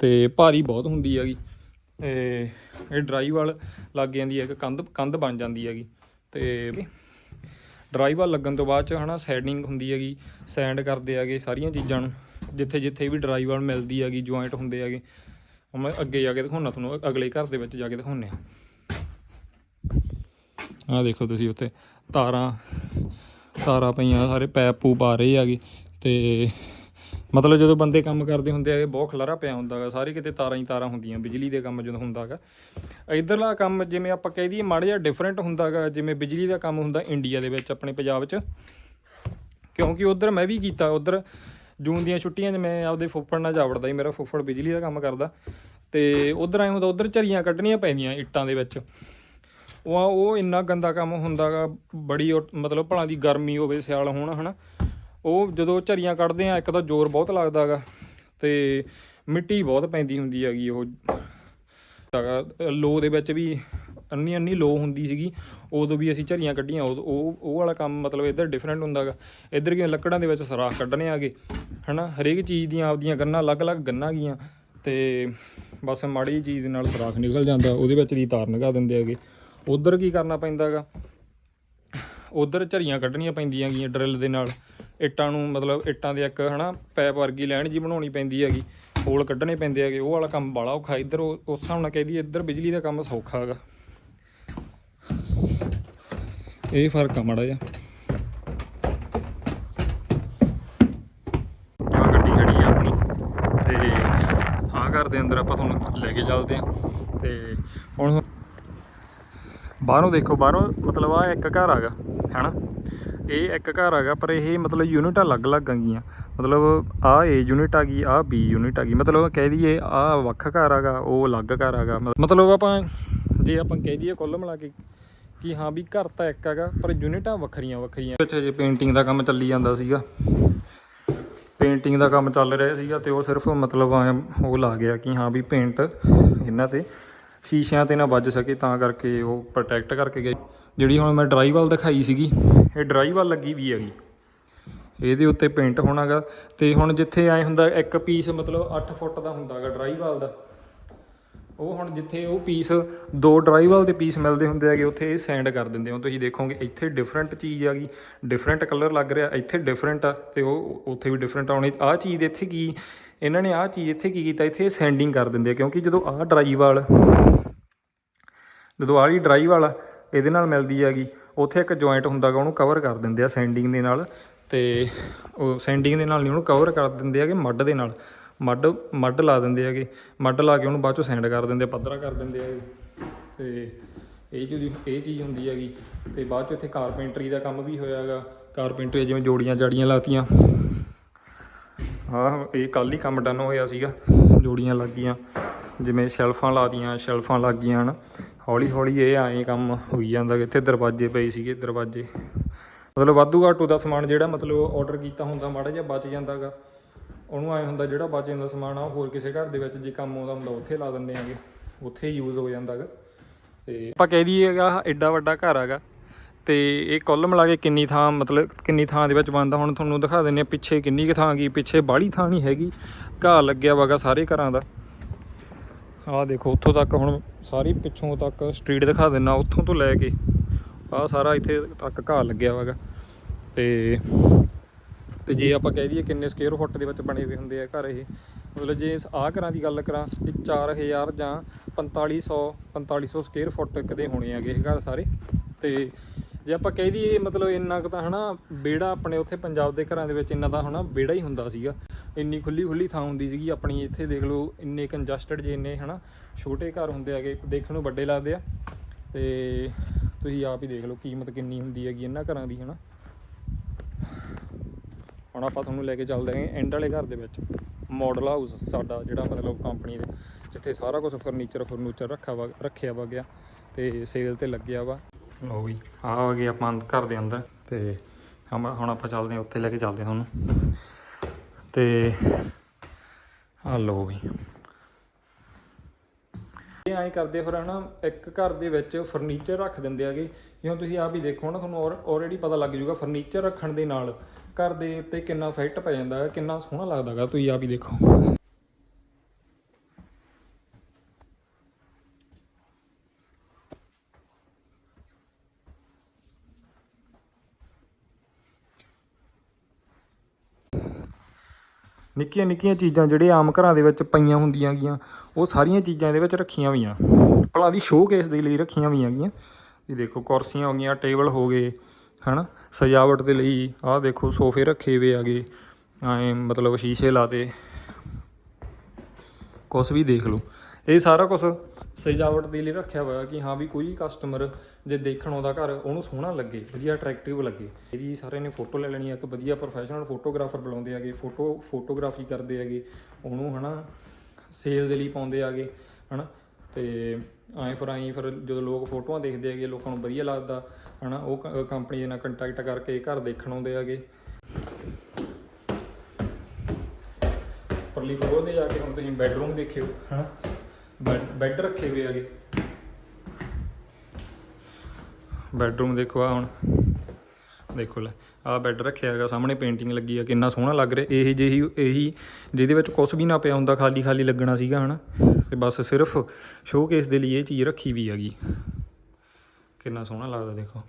ਤੇ ਭਾਰੀ ਬਹੁਤ ਹੁੰਦੀ ਹੈਗੀ। ਤੇ ਇਹ ਡਰਾਈ ਵਾਲ ਲੱਗ ਜਾਂਦੀ ਹੈ, ਇੱਕ ਕੰਧ ਕੰਧ ਬਣ ਜਾਂਦੀ ਹੈਗੀ। ਤੇ ਡਰਾਈ ਵਾਲ ਲੱਗਣ ਤੋਂ ਬਾਅਦ ਚ ਹਨਾ ਸੈਡਿੰਗ ਹੁੰਦੀ ਹੈਗੀ, ਸੈਂਡ ਕਰਦੇ ਹੈਗੇ ਸਾਰੀਆਂ ਚੀਜ਼ਾਂ ਨੂੰ, ਜਿੱਥੇ ਜਿੱਥੇ ਵੀ ਡਰਾਈ ਵਾਲ ਮਿਲਦੀ ਹੈਗੀ ਜੁਆਇੰਟ ਹੁੰਦੇ ਹੈਗੇ। ਉਹ ਮੈਂ ਅੱਗੇ ਜਾ ਕੇ ਦਿਖਾਉਣਾ ਤੁਹਾਨੂੰ, ਅਗਲੇ ਘਰ ਦੇ ਵਿੱਚ ਜਾ ਕੇ ਦਿਖਾਉਂਦੇ ਆ। ਆਹ ਦੇਖੋ ਤੁਸੀਂ ਉੱਤੇ ਤਾਰਾਂ ਤਾਰਾਂ ਪਈਆਂ, ਸਾਰੇ ਪੈਪ ਪੂਪ ਆ ਰਹੇ ਹੈਗੇ। ਤੇ ਮਤਲਬ ਜਦੋਂ ਬੰਦੇ ਕੰਮ ਕਰਦੇ ਹੁੰਦੇ ਆ ਬਹੁਤ ਖਲਾਰਾ ਪਿਆ ਹੁੰਦਾ ਹੈਗਾ ਸਾਰੇ ਕਿਤੇ ਤਾਰਾਂ ਹੀ ਤਾਰਾਂ ਹੁੰਦੀਆਂ, ਬਿਜਲੀ ਦੇ ਕੰਮ ਜਦੋਂ ਹੁੰਦਾ ਹੈਗਾ ਇਧਰਲਾ ਕੰਮ ਜਿਵੇਂ ਆਪਾਂ ਕਹਿ ਦਈਏ ਮਾੜਾ ਜਿਹਾ ਡਿਫਰੈਂਟ ਹੁੰਦਾ ਹੈਗਾ ਜਿਵੇਂ ਬਿਜਲੀ ਦਾ ਕੰਮ ਹੁੰਦਾ ਇੰਡੀਆ ਦੇ ਵਿੱਚ, ਆਪਣੇ ਪੰਜਾਬ 'ਚ। ਕਿਉਂਕਿ ਉਧਰ ਮੈਂ ਵੀ ਕੀਤਾ, ਉਧਰ ਜੂਨ ਦੀਆਂ ਛੁੱਟੀਆਂ 'ਚ ਮੈਂ ਆਪਦੇ ਫੁੱਫੜ ਨਾਲ ਜਾਵੜਦਾ ਸੀ, ਮੇਰਾ ਫੁੱਫੜ ਬਿਜਲੀ ਦਾ ਕੰਮ ਕਰਦਾ। ਤੇ ਉਧਰ ਆਏ ਹੁੰਦਾ, ਉਧਰ ਝਰੀਆਂ ਕੱਢਣੀਆਂ ਪੈਂਦੀਆਂ ਇੱਟਾਂ ਦੇ ਵਿੱਚ। ਉਹ ਉਹ ਇੰਨਾ ਗੰਦਾ ਕੰਮ ਹੁੰਦਾਗਾ ਬੜੀ ਉਹ- ਮਤਲਬ ਭਲਾ ਦੀ ਗਰਮੀ ਹੋਵੇ, ਸਿਆਲ ਹੋਣ, ਹਨਾ। ਉਹ ਜਦੋਂ ਝਰੀਆਂ ਕੱਢਦੇ ਆ, ਇੱਕ ਤਾਂ ਜ਼ੋਰ ਬਹੁਤ ਲੱਗਦਾ ਲੱਗਦਾਗਾ ਤੇ ਮਿੱਟੀ ਬਹੁਤ ਪੈਂਦੀ ਹੁੰਦੀ ਹੈਗੀ ਉਹ। ਹੈਗਾ, ਲੋ ਦੇ ਵਿੱਚ ਵੀ ਅੰਨੀ ਅੰਨੀ ਲੋ ਹੁੰਦੀ ਸੀਗੀ, ਉਦੋਂ ਵੀ ਅਸੀਂ ਝਰੀਆਂ ਕੱਢੀਆਂ ਉਦੋਂ ਉਹ ਉਹ ਵਾਲਾ ਕੰਮ ਮਤਲਬ ਇੱਧਰ ਡਿਫਰੈਂਟ ਹੁੰਦਾਗਾ ਇੱਧਰ ਕਿ ਲੱਕੜਾਂ ਦੇ ਵਿੱਚ ਸਰਾਖ ਕੱਢਣੇ ਆਗੇ, ਹਨਾ? ਹਰੇਕ ਚੀਜ਼ ਦੀਆਂ ਆਪਦੀਆਂ ਗੰਨਾਂ, ਅਲੱਗ-ਅਲੱਗ ਗੰਨਾਂ ਗੀਆਂ ਤੇ ਬਸ ਮਾੜੀ ਚੀਜ਼ ਦੇ ਨਾਲ ਸਰਾਖ ਨਿਕਲ ਜਾਂਦਾ, ਉਹਦੇ ਵਿੱਚ ਦੀ ਤਾਰ ਲਗਾ ਦਿੰਦੇ ਹੈਗੇ। ਉਧਰ ਕੀ ਕਰਨਾ ਪੈਂਦਾਗਾ ਉਧਰ ਝਰੀਆਂ ਕੱਢਣੀਆਂ ਪੈਂਦੀਆਂ ਗੀਆਂ ਡਰਿਲ ਦੇ ਨਾਲ। ਇੱਟਾਂ ਨੂੰ ਮਤਲਬ ਇੱਟਾਂ ਦੇ ਇੱਕ ਹਨਾ ਪੈਪ ਵਰਗੀ ਲੈਣ ਜੀ ਬਣਾਉਣੀ ਪੈਂਦੀ ਹੈਗੀ ਹੋਲ ਕੱਢਣੇ ਪੈਂਦੇ ਹੈਗੇ, ਉਹ ਵਾਲਾ ਕੰਮ ਬਾਲਾ ਔਖਾ, ਇੱਧਰ ਉਹ- ਉਸ ਹਿਸਾਬ ਨਾਲ ਕਹਿਦੀ ਇੱਧਰ ਬਿਜਲੀ ਦਾ ਕੰਮ ਸੌਖਾ ਹੈਗਾ। ਇਹ ਫ਼ਰਕ ਆ ਮਾੜਾ ਜਿਹਾ। ਆ ਗੱਡੀ ਖੜੀ ਆ ਆਪਣੀ, ਤੇ ਹਾਂ ਘਰ ਦੇ ਅੰਦਰ ਆਪਾਂ ਤੁਹਾਨੂੰ ਲੈ ਕੇ ਚੱਲਦੇ ਆ ਤੇ ਹੁਣ ਬਾਹਰੋਂ ਦੇਖੋ, ਬਾਹਰੋਂ ਮਤਲਬ ਆ ਇੱਕ ਘਰ ਹੈਗਾ, ਹੈਨਾ? ਇਹ ਇੱਕ ਘਰ ਹੈਗਾ, ਪਰ ਇਹ ਮਤਲਬ ਯੂਨਿਟ ਅਲੱਗ-ਅਲੱਗ ਹੈਗੀਆਂ। ਮਤਲਬ ਆ ਏ ਯੂਨਿਟ ਆ ਗਈ ਆ ਬੀ ਯੂਨਿਟ ਆ ਗਈ ਮਤਲਬ ਕਹਿ ਦਈਏ ਆ ਵੱਖ ਘਰ ਹੈਗਾ, ਉਹ ਅਲੱਗ ਘਰ ਹੈਗਾ। ਮ- ਮਤਲਬ ਆਪਾਂ ਜੇ ਆਪਾਂ ਕਹਿ ਦਈਏ ਕੁੱਲ ਮਿਲਾ ਕੇ ਕਿ ਹਾਂ ਵੀ ਘਰ ਤਾਂ ਇੱਕ ਹੈਗਾ, ਪਰ ਯੂਨਿਟਾਂ ਵੱਖਰੀਆਂ ਵੱਖਰੀਆਂ। ਵਿੱਚ ਜੇ ਪੇਂਟਿੰਗ ਦਾ ਕੰਮ ਚੱਲੀ ਜਾਂਦਾ ਸੀਗਾ। ਪੇਂਟਿੰਗ ਦਾ ਕੰਮ ਚੱਲ ਰਿਹਾ ਸੀਗਾ ਤੇ ਉਹ ਸਿਰਫ ਮਤਲਬ ਉਹ ਲਾ ਗਿਆ ਕਿ ਹਾਂ ਵੀ ਪੇਂਟ ਇਹਨਾਂ ਤੇ। ਸ਼ੀਸ਼ਿਆਂ ਤੇ ਨਾ ਵੱਜ ਸਕੇ ਤਾਂ ਕਰਕੇ ਉਹ ਪ੍ਰੋਟੈਕਟ ਕਰਕੇ ਗਏ। ਜਿਹੜੀ ਹੁਣ ਮੈਂ ਡਰਾਈਵਲ ਦਿਖਾਈ ਸੀਗੀ, ਇਹ ਡਰਾਈਵਲ ਲੱਗੀ ਵੀ ਹੈਗੀ। ਇਹਦੇ ਉੱਤੇ ਪੇਂਟ ਹੋਣਾਗਾ ਤੇ ਹੁਣ ਜਿੱਥੇ ਐ ਹੁੰਦਾ ਇੱਕ ਪੀਸ ਮਤਲਬ 8 ਫੁੱਟ ਦਾ ਹੁੰਦਾਗਾ ਡਰਾਈਵਲ ਦਾ, ਉਹ ਹੁਣ ਜਿੱਥੇ ਉਹ ਪੀਸ ਦੋ ਡਰਾਈਵਲ ਦੇ ਪੀਸ ਮਿਲਦੇ ਹੁੰਦੇ ਹੈਗੇ, ਉੱਥੇ ਇਹ ਸੈਂਡ ਕਰ ਦਿੰਦੇ ਹੋ ਤੁਸੀਂ ਦੇਖੋਗੇ ਇੱਥੇ ਡਿਫਰੈਂਟ ਚੀਜ਼ ਆ ਗਈ ਡਿਫਰੈਂਟ ਕਲਰ ਲੱਗ ਰਿਹਾ, ਇੱਥੇ ਡਿਫਰੈਂਟ ਆ ਤੇ ਉਹ ਉੱਥੇ ਵੀ ਡਿਫਰੈਂਟ ਆਉਣੀ ਆਹ ਚੀਜ਼ ਇੱਥੇ ਕੀ ਇਹਨਾਂ ਨੇ ਆਹ ਚੀਜ਼ ਇੱਥੇ ਕੀ ਕੀਤਾ? ਇੱਥੇ ਸੈਂਡਿੰਗ ਕਰ ਦਿੰਦੇ ਆ ਕਿਉਂਕਿ ਜਦੋਂ ਆਹ ਡਰਾਈਵਲ ਜਦੋਂ ਆਹ ਡਰਾਈਵ ਵਾਲਾ ਇਹਦੇ ਨਾਲ ਮਿਲਦੀ ਹੈਗੀ ਉੱਥੇ ਇੱਕ ਜੁਆਇੰਟ ਹੁੰਦਾਗਾ ਉਹਨੂੰ ਕਵਰ ਕਰ ਦਿੰਦੇ ਆ ਸੈਂਡਿੰਗ ਦੇ ਨਾਲ ਤੇ ਉਹ ਸੈਂਡਿੰਗ ਦੇ ਨਾਲ ਨਹੀਂ ਉਹਨੂੰ ਕਵਰ ਕਰ ਦਿੰਦੇ ਹੈਗੇ ਮੱਡ ਦੇ ਨਾਲ। ਮੱਡ ਮੱਡ ਲਾ ਦਿੰਦੇ ਹੈਗੇ ਮੱਡ ਲਾ ਕੇ ਉਹਨੂੰ ਬਾਅਦ ਚੋਂ ਸੈਂਡ ਕਰ ਦਿੰਦੇ ਆ, ਪੱਧਰਾ ਕਰ ਦਿੰਦੇ ਹੈਗੇ ਤੇ ਇਹ ਜਿਹੜੀ ਇਹ ਚੀਜ਼ ਹੁੰਦੀ ਹੈਗੀ ਤੇ ਬਾਅਦ ਚੋਂ ਇੱਥੇ ਕਾਰਪੈਂਟਰੀ ਦਾ ਕੰਮ ਵੀ ਹੋਇਆ ਹੈਗਾ ਕਾਰਪੈਂਟਰੀ ਜਿਵੇਂ ਜੋੜੀਆਂ ਜਾੜੀਆਂ ਲਾਤੀਆਂ। ਹਾਂ, ਇਹ ਕੱਲ ਹੀ ਕੰਮ ਡਨ ਹੋਇਆ ਸੀਗਾ, ਜੋੜੀਆਂ ਲੱਗ ਗਈਆਂ, ਜਿਵੇਂ ਸ਼ੈਲਫਾਂ ਲਾਤੀਆਂ ਸ਼ੈਲਫਾਂ ਲੱਗ ਗਈਆਂ ਹਨ। ਹੌਲੀ ਹੌਲੀ ਇਹ ਆਏ ਕੰਮ ਹੋਈ ਜਾਂਦਾ ਇੱਥੇ ਦਰਵਾਜ਼ੇ ਪਏ ਸੀਗੇ, ਦਰਵਾਜ਼ੇ। ਮਤਲਬ ਵਾਧੂ ਘਾਟੂ ਦਾ ਸਮਾਨ ਜਿਹੜਾ ਮਤਲਬ ਆਰਡਰ ਕੀਤਾ ਹੁੰਦਾ, ਮਾੜਾ ਜਿਹਾ ਬਚ ਜਾਂਦਾਗਾ ਉਹਨੂੰ ਆਏ ਹੁੰਦਾ ਜਿਹੜਾ ਬਚ ਜਾਂਦਾ ਸਮਾਨ ਆ ਹੋਰ ਕਿਸੇ ਘਰ ਦੇ ਵਿੱਚ ਜੇ ਕੰਮ ਆਉਂਦਾ ਹੁੰਦਾ, ਉੱਥੇ ਲਾ ਦਿੰਦੇ ਆਂਗੇ ਉੱਥੇ ਯੂਜ਼ ਹੋ ਜਾਂਦਾਗਾ ਤੇ ਆਪਾਂ ਕਹਿ ਦਈਏਗਾ ਐਡਾ ਵੱਡਾ ਘਰ ਹੈਗਾ। ਤੇ ਇਹ ਕੁੱਲ ਮਿਲਾ ਕੇ ਕਿੰਨੀ ਥਾਂ, ਮਤਲਬ ਕਿੰਨੀ ਥਾਂ ਦੇ ਵਿੱਚ ਬਣਦਾ, ਹੁਣ ਤੁਹਾਨੂੰ ਦਿਖਾ ਦਿੰਨੇ ਆ ਪਿੱਛੇ ਕਿੰਨੀ ਕੁ ਥਾਂ ਗਈ, ਪਿੱਛੇ ਬਾਹਲੀ ਥਾਂ ਨਹੀਂ ਹੈਗੀ, ਘਾਹ ਲੱਗਿਆ ਵਾਗਾ ਸਾਰੇ ਘਰਾਂ ਦਾ। ਆਹ ਦੇਖੋ, ਉੱਥੋਂ ਤੱਕ ਹੁਣ ਸਾਰੀ ਪਿੱਛੋਂ ਤੱਕ ਸਟਰੀਟ ਦਿਖਾ ਦਿੰਨਾ ਉੱਥੋਂ ਤੋਂ ਲੈ ਕੇ ਆਹ ਸਾਰਾ ਇੱਥੇ ਤੱਕ ਘਾਹ ਲੱਗਿਆ ਵਾਗਾ ਤੇ ਤੇ ਜੇ ਆਪਾਂ ਕਹਿ ਦਈਏ ਕਿੰਨੇ ਸਕੁਅਰ ਫੁੱਟ ਦੇ ਵਿੱਚ ਬਣੇ ਹੋਏ ਹੁੰਦੇ ਆ ਘਰ ਇਹ, ਮਤਲਬ ਜੇ ਆਹ ਘਰਾਂ ਦੀ ਗੱਲ ਕਰਾਂ, ਇਹ 4000 ਜਾਂ 4500 4500 ਸਕੁਅਰ ਫੁੱਟ ਕਦੇ ਹੋਣੇ ਹੈਗੇ ਇਹ ਘਰ ਸਾਰੇ। ਤੇ ਜੇ ਆਪਾਂ ਕਹਿ ਦਈਏ ਮਤਲਬ ਇੰਨਾ ਕੁ ਤਾਂ ਹਨਾ ਵਿਹੜਾ ਆਪਣੇ ਉੱਥੇ ਪੰਜਾਬ ਦੇ ਘਰਾਂ ਦੇ ਵਿੱਚ ਇੰਨਾ ਤਾਂ ਹਨਾ ਵਿਹੜਾ ਹੀ ਹੁੰਦਾ ਸੀਗਾ। ਇੰਨੀ ਖੁੱਲੀ ਖੁੱਲੀ ਥਾਂ ਹੁੰਦੀ ਸੀਗੀ ਆਪਣੀ ਇੱਥੇ ਦੇਖ ਲਓ ਇੰਨੇ ਕੰਜਸਟਡ ਜੇ ਇੰਨੇ ਹਨਾ ਛੋਟੇ ਘਰ ਹੁੰਦੇ ਹੈਗੇ, ਦੇਖਣ ਨੂੰ ਵੱਡੇ ਲੱਗਦੇ ਆ। ਤੇ ਤੁਸੀਂ ਆਪ ਹੀ ਦੇਖ ਲਓ ਕੀਮਤ ਕਿੰਨੀ ਹੁੰਦੀ ਹੈਗੀ ਇਹਨਾਂ ਘਰਾਂ ਦੀ ਹਨਾ। ਹੁਣ ਆਪਾਂ ਤੁਹਾਨੂੰ ਲੈ ਕੇ ਚੱਲਦੇ ਹਾਂ ਐਂਡ ਵਾਲੇ ਘਰ ਦੇ ਵਿੱਚ। ਮਾਡਲ ਹਾਊਸ ਸਾਡਾ ਜਿਹੜਾ ਮਤਲਬ ਕੰਪਨੀ ਦੇ, ਜਿੱਥੇ ਸਾਰਾ ਕੁਝ ਫਰਨੀਚਰ ਫਰਨੂਚਰ ਰੱਖਿਆ ਵਾ ਰੱਖਿਆ ਵਾ ਗਿਆ ਤੇ ਸੇਲ ਤੇ ਲੱਗਿਆ ਵਾ। ਲਓ ਵੀ। ਆ ਆ ਗਏ ਆਪਾਂ ਘਰ ਦੇ ਅੰਦਰ। ਤੇ ਹਮ ਹੁਣ ਆਪਾਂ ਚੱਲਦੇ ਹਾਂ ਉੱਥੇ ਲੈ ਕੇ ਚੱਲਦੇ ਹਾਂ ਤੁਹਾਨੂੰ ਤੇ ਆ ਲਓ ਵੀ। ਇਹ ਐਂ ਕਰਦੇ ਫਿਰ ਹਨਾ ਇੱਕ ਘਰ ਦੇ ਵਿੱਚ ਫਰਨੀਚਰ ਰੱਖ ਦਿੰਦੇ ਆਗੇ ਜਿਵੇਂ ਤੁਸੀਂ ਆਪ ਹੀ ਦੇਖੋ ਨਾ ਤੁਹਾਨੂੰ ਆਲਰੇਡੀ ਪਤਾ ਲੱਗ ਜੂਗਾ ਫਰਨੀਚਰ ਰੱਖਣ ਦੇ ਨਾਲ। ਘਰ ਦੇ ਉੱਤੇ ਕਿੰਨਾ ਇਫੈਕਟ ਪੈ ਜਾਂਦਾ ਹੈ ਕਿੰਨਾ ਸੋਹਣਾ ਲੱਗਦਾਗਾ ਤੁਸੀਂ ਆਪ ਹੀ ਦੇਖੋ। ਨਿੱਕੀਆਂ ਨਿੱਕੀਆਂ ਚੀਜ਼ਾਂ ਜਿਹੜੇ ਆਮ ਘਰਾਂ ਦੇ ਵਿੱਚ ਪਈਆਂ ਹੁੰਦੀਆਂ ਗੀਆਂ, ਉਹ ਸਾਰੀਆਂ ਚੀਜ਼ਾਂ ਇਹਦੇ ਵਿੱਚ ਰੱਖੀਆਂ ਹੋਈਆਂ। ਭਲਾ ਦੀ ਸ਼ੋਅ ਕੇਸ ਦੇ ਲਈ ਰੱਖੀਆਂ ਹੋਈਆਂ ਗੀਆਂ। ਇਹ ਦੇਖੋ ਕੁਰਸੀਆਂ ਹੋ ਗਈਆਂ ਟੇਬਲ ਹੋ ਗਏ, ਹਨਾ? ਸਜਾਵਟ ਦੇ ਲਈ ਆਹ ਦੇਖੋ ਸੋਫੇ ਰੱਖੇ ਹੋਏ ਆਗੇ ਐ ਮਤਲਬ ਸ਼ੀਸ਼ੇ ਲਾਤੇ। ਕੁਛ ਵੀ ਦੇਖ ਲਓ। ਇਹ ਸਾਰਾ ਕੁਝ ਸਜਾਵਟ ਦੇ ਲਈ ਰੱਖਿਆ ਹੋਇਆ ਕਿ ਹਾਂ ਵੀ ਕੋਈ ਕਸਟਮਰ ਜੇ ਦੇਖਣ ਆਉਂਦਾ ਘਰ, ਉਹਨੂੰ ਸੋਹਣਾ ਲੱਗੇ, ਵਧੀਆ ਅਟਰੈਕਟਿਵ ਲੱਗੇ। ਇਹਦੀ ਸਾਰਿਆਂ ਨੇ ਫੋਟੋ ਲੈ ਲੈਣੀ ਹੈ ਇੱਕ ਵਧੀਆ ਪ੍ਰੋਫੈਸ਼ਨਲ ਫੋਟੋਗ੍ਰਾਫਰ ਬੁਲਾਉਂਦੇ ਆਗੇ ਫੋਟੋ ਫੋਟੋਗ੍ਰਾਫੀ ਕਰਦੇ ਆਗੇ ਉਹਨੂੰ ਹਨਾ ਸੇਲ ਦੇ ਲਈ ਪਾਉਂਦੇ ਆਗੇ ਹਨਾ। ਤੇ ਐਂ ਫਿਰ ਐਂ ਫਿਰ ਜਦੋਂ ਲੋਕ ਫੋਟੋਆਂ ਦੇਖਦੇ ਆਗੇ ਲੋਕਾਂ ਨੂੰ ਵਧੀਆ ਲੱਗਦਾ, ਹਨਾ। ਉਹ ਕੰਪਨੀ ਦੇ ਨਾਲ ਕੰਟੈਕਟ ਕਰਕੇ ਘਰ ਦੇਖਣ ਆਉਂਦੇ ਆਗੇ ਪਰਲੀ ਫਲੋਰ ਤੇ ਜਾ ਕੇ ਹੁਣ ਤੁਸੀਂ ਬੈੱਡਰੂਮ ਦੇਖਿਓ, ਹਨਾ। ਬੈੱਡ ਰੱਖੇ ਹੋਏ ਆਗੇ ਬੈਡਰੂਮ ਦੇਖੋ ਆ ਹੁਣ। ਦੇਖੋ ਲੈ, ਆ ਬੈੱਡ ਰੱਖਿਆ ਹੈਗਾ, ਸਾਹਮਣੇ ਪੇਂਟਿੰਗ ਲੱਗੀ ਆ, ਕਿੰਨਾ ਸੋਹਣਾ ਲੱਗ ਰਿਹਾ। ਇਹ ਜਿਹੀ, ਇਹੀ ਜਿਹਦੇ ਵਿੱਚ ਕੁਝ ਵੀ ਨਾ ਪਿਆ ਹੁੰਦਾ ਖਾਲੀ ਖਾਲੀ ਲੱਗਣਾ ਸੀਗਾ, ਹਨਾ। ਤੇ ਬਸ ਸਿਰਫ ਸ਼ੋਕੇਸ ਦੇ ਲਈ ਇਹ ਚੀਜ਼ ਰੱਖੀ ਵੀ ਹੈਗੀ। ਕਿੰਨਾ ਸੋਹਣਾ ਲੱਗਦਾ, ਦੇਖੋ।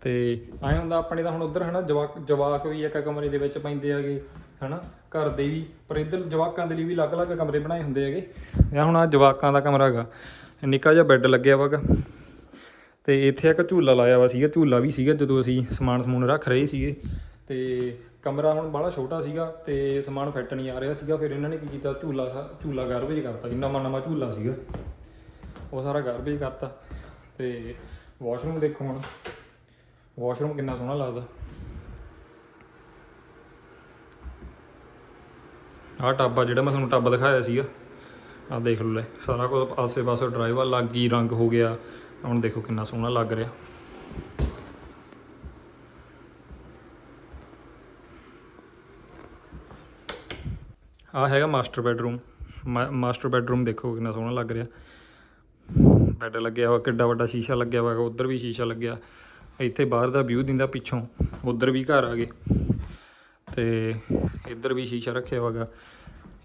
ਤੇ ਐਂ ਹੁੰਦਾ ਆਪਣੇ ਤਾਂ ਹੁਣ ਉਧਰ, ਹਨਾ, ਜਵਾਕ ਜਵਾਕ ਵੀ ਇੱਕ ਕਮਰੇ ਦੇ ਵਿੱਚ ਪੈਂਦੇ ਹੈਗੇ, ਹਨਾ। ਘਰ ਦੇ ਵੀ, ਪਰ ਇੱਧਰ ਜਵਾਕਾਂ ਦੇ ਲਈ ਵੀ ਅਲੱਗ-ਅਲੱਗ ਕਮਰੇ ਬਣਾਏ ਹੁੰਦੇ ਹੈਗੇ। ਇਹ ਹੁਣ ਆ ਜਵਾਕਾਂ ਦਾ ਕਮਰਾ ਹੈਗਾ, ਨਿੱਕਾ ਜਿਹਾ ਬੈੱਡ ਲੱਗਿਆ ਵਾਗਾ ਤੇ ਇੱਥੇ ਇੱਕ ਝੂਲਾ ਲਾਇਆ ਵਾ ਸੀਗਾ, ਝੂਲਾ ਵੀ ਸੀਗਾ ਜਦੋਂ ਅਸੀਂ ਸਮਾਨ ਸਮੂਨ ਰੱਖ ਰਹੇ ਸੀਗੇ। ਤੇ ਕਮਰਾ ਹੁਣ ਬੜਾ ਛੋਟਾ ਸੀਗਾ ਤੇ ਸਮਾਨ ਫਿੱਟ ਨਹੀਂ ਆ ਰਿਹਾ ਸੀਗਾ, ਫਿਰ ਇਹਨਾਂ ਨੇ ਕੀ ਕੀਤਾ, ਝੂਲਾ ਝੂਲਾ ਗਾਰਬੇਜ ਕਰਤਾ ਜੀ, ਨਵਾਂ ਨਵਾਂ ਝੂਲਾ ਸੀਗਾ। ਉਹ ਸਾਰਾ ਗਾਰਬੇਜ ਕਰਤਾ ਤੇ ਵਾਸ਼ਰੂਮ ਦੇਖੋ ਹੁਣ। ਵਾਸ਼ਰੂਮ ਕਿੰਨਾ ਸੋਹਣਾ ਲੱਗਦਾ। ਆਹ ਟੱਬਾ ਜਿਹੜਾ ਮੈਂ ਤੁਹਾਨੂੰ ਟੱਬ ਦਿਖਾਇਆ ਸੀਗਾ, ਆਹ ਦੇਖ ਲਓ ਲੈ, ਸਾਰਾ ਕੁਝ ਆਸੇ ਪਾਸੇ ਡਰਾਈਵਰ, ਲੱਗ ਗਈ ਰੰਗ ਹੋ ਗਿਆ ਹੁਣ ਦੇਖੋ ਕਿੰਨਾ ਸੋਹਣਾ ਲੱਗ ਰਿਹਾ। ਆ ਹੈਗਾ ਮਾਸਟਰ ਬੈਡਰੂਮ। ਮਾਸਟਰ ਬੈਡਰੂਮ ਦੇਖੋ ਕਿੰਨਾ ਸੋਹਣਾ ਲੱਗ ਰਿਹਾ। ਬੈੱਡ ਲੱਗਿਆ ਹੋਇਆ, ਕਿੱਡਾ ਵੱਡਾ ਸ਼ੀਸ਼ਾ ਲੱਗਿਆ ਹੋਇਆ ਉਧਰ ਵੀ ਸ਼ੀਸ਼ਾ ਲੱਗਿਆ। ਇੱਥੇ ਬਾਹਰ ਦਾ ਵਿਊ ਦਿੰਦਾ ਪਿੱਛੋਂ, ਉਧਰ ਵੀ ਘਰ ਆ ਗਏ। ਤੇ ਇੱਧਰ ਵੀ ਸ਼ੀਸ਼ਾ ਰੱਖਿਆ ਹੋਇਆਗਾ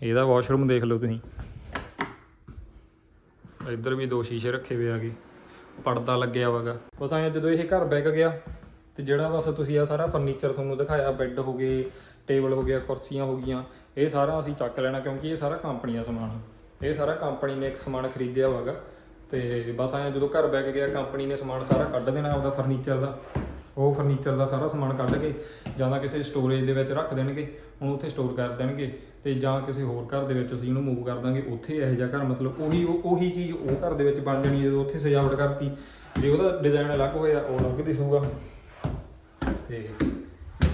ਇਹਦਾ ਵਾਸ਼ਰੂਮ ਦੇਖ ਲਓ ਤੁਸੀਂ। ਇੱਧਰ ਵੀ ਦੋ ਸ਼ੀਸ਼ੇ ਰੱਖੇ ਹੋਏ ਆਗੇ ਪਰਦਾ ਲੱਗਿਆ ਹੋਇਆਗਾ ਬਸ ਹੈ ਜਦੋਂ ਇਹ ਘਰ ਵਿਕ ਗਿਆ, ਤੇ ਜਿਹੜਾ ਬਸ ਤੁਸੀਂ ਆ ਸਾਰਾ ਫਰਨੀਚਰ ਤੁਹਾਨੂੰ ਦਿਖਾਇਆ ਬੈੱਡ ਹੋ ਗਏ ਟੇਬਲ ਹੋ ਗਿਆ, ਕੁਰਸੀਆਂ ਹੋ ਗਈਆਂ, ਇਹ ਸਾਰਾ ਅਸੀਂ ਚੱਕ ਲੈਣਾ ਕਿਉਂਕਿ ਇਹ ਸਾਰਾ ਕੰਪਨੀ ਦਾ ਸਮਾਨ ਇਹ ਸਾਰਾ ਕੰਪਨੀ ਨੇ ਇੱਕ ਸਮਾਨ ਖਰੀਦਿਆ ਹੋਇਆਗਾ ਤੇ ਬਸ ਐਂ ਜਦੋਂ ਘਰ ਵਿਕ ਗਿਆ, ਕੰਪਨੀ ਨੇ ਸਮਾਨ ਸਾਰਾ ਕੱਢ ਦੇਣਾ ਆਪਦਾ ਫਰਨੀਚਰ ਦਾ। ਉਹ ਫਰਨੀਚਰ ਦਾ ਸਾਰਾ ਸਮਾਨ ਕੱਢ ਕੇ ਜਾਂ ਤਾਂ ਕਿਸੇ ਸਟੋਰੇਜ ਦੇ ਵਿੱਚ ਰੱਖ ਦੇਣਗੇ, ਉਹਨੂੰ ਉੱਥੇ ਸਟੋਰ ਕਰ ਦੇਣਗੇ ਤੇ ਜਾਂ ਕਿਸੇ ਹੋਰ ਘਰ ਦੇ ਵਿੱਚ ਅਸੀਂ ਉਹਨੂੰ ਮੂਵ ਕਰ ਦਾਂਗੇ, ਉੱਥੇ ਇਹੋ ਜਿਹਾ ਘਰ ਮਤਲਬ ਉਹੀ ਉਹ- ਉਹੀ ਚੀਜ਼ ਉਹ ਘਰ ਦੇ ਵਿੱਚ ਬਣ ਜਾਣੀ ਜਦੋਂ ਉੱਥੇ ਸਜਾਵਟ ਕਰਤੀ, ਜੇ ਉਹਦਾ ਡਿਜ਼ਾਈਨ ਅਲੱਗ ਹੋਇਆ, ਉਹ ਅਲੱਗ ਦਿਸੂਗਾ। ਤੇ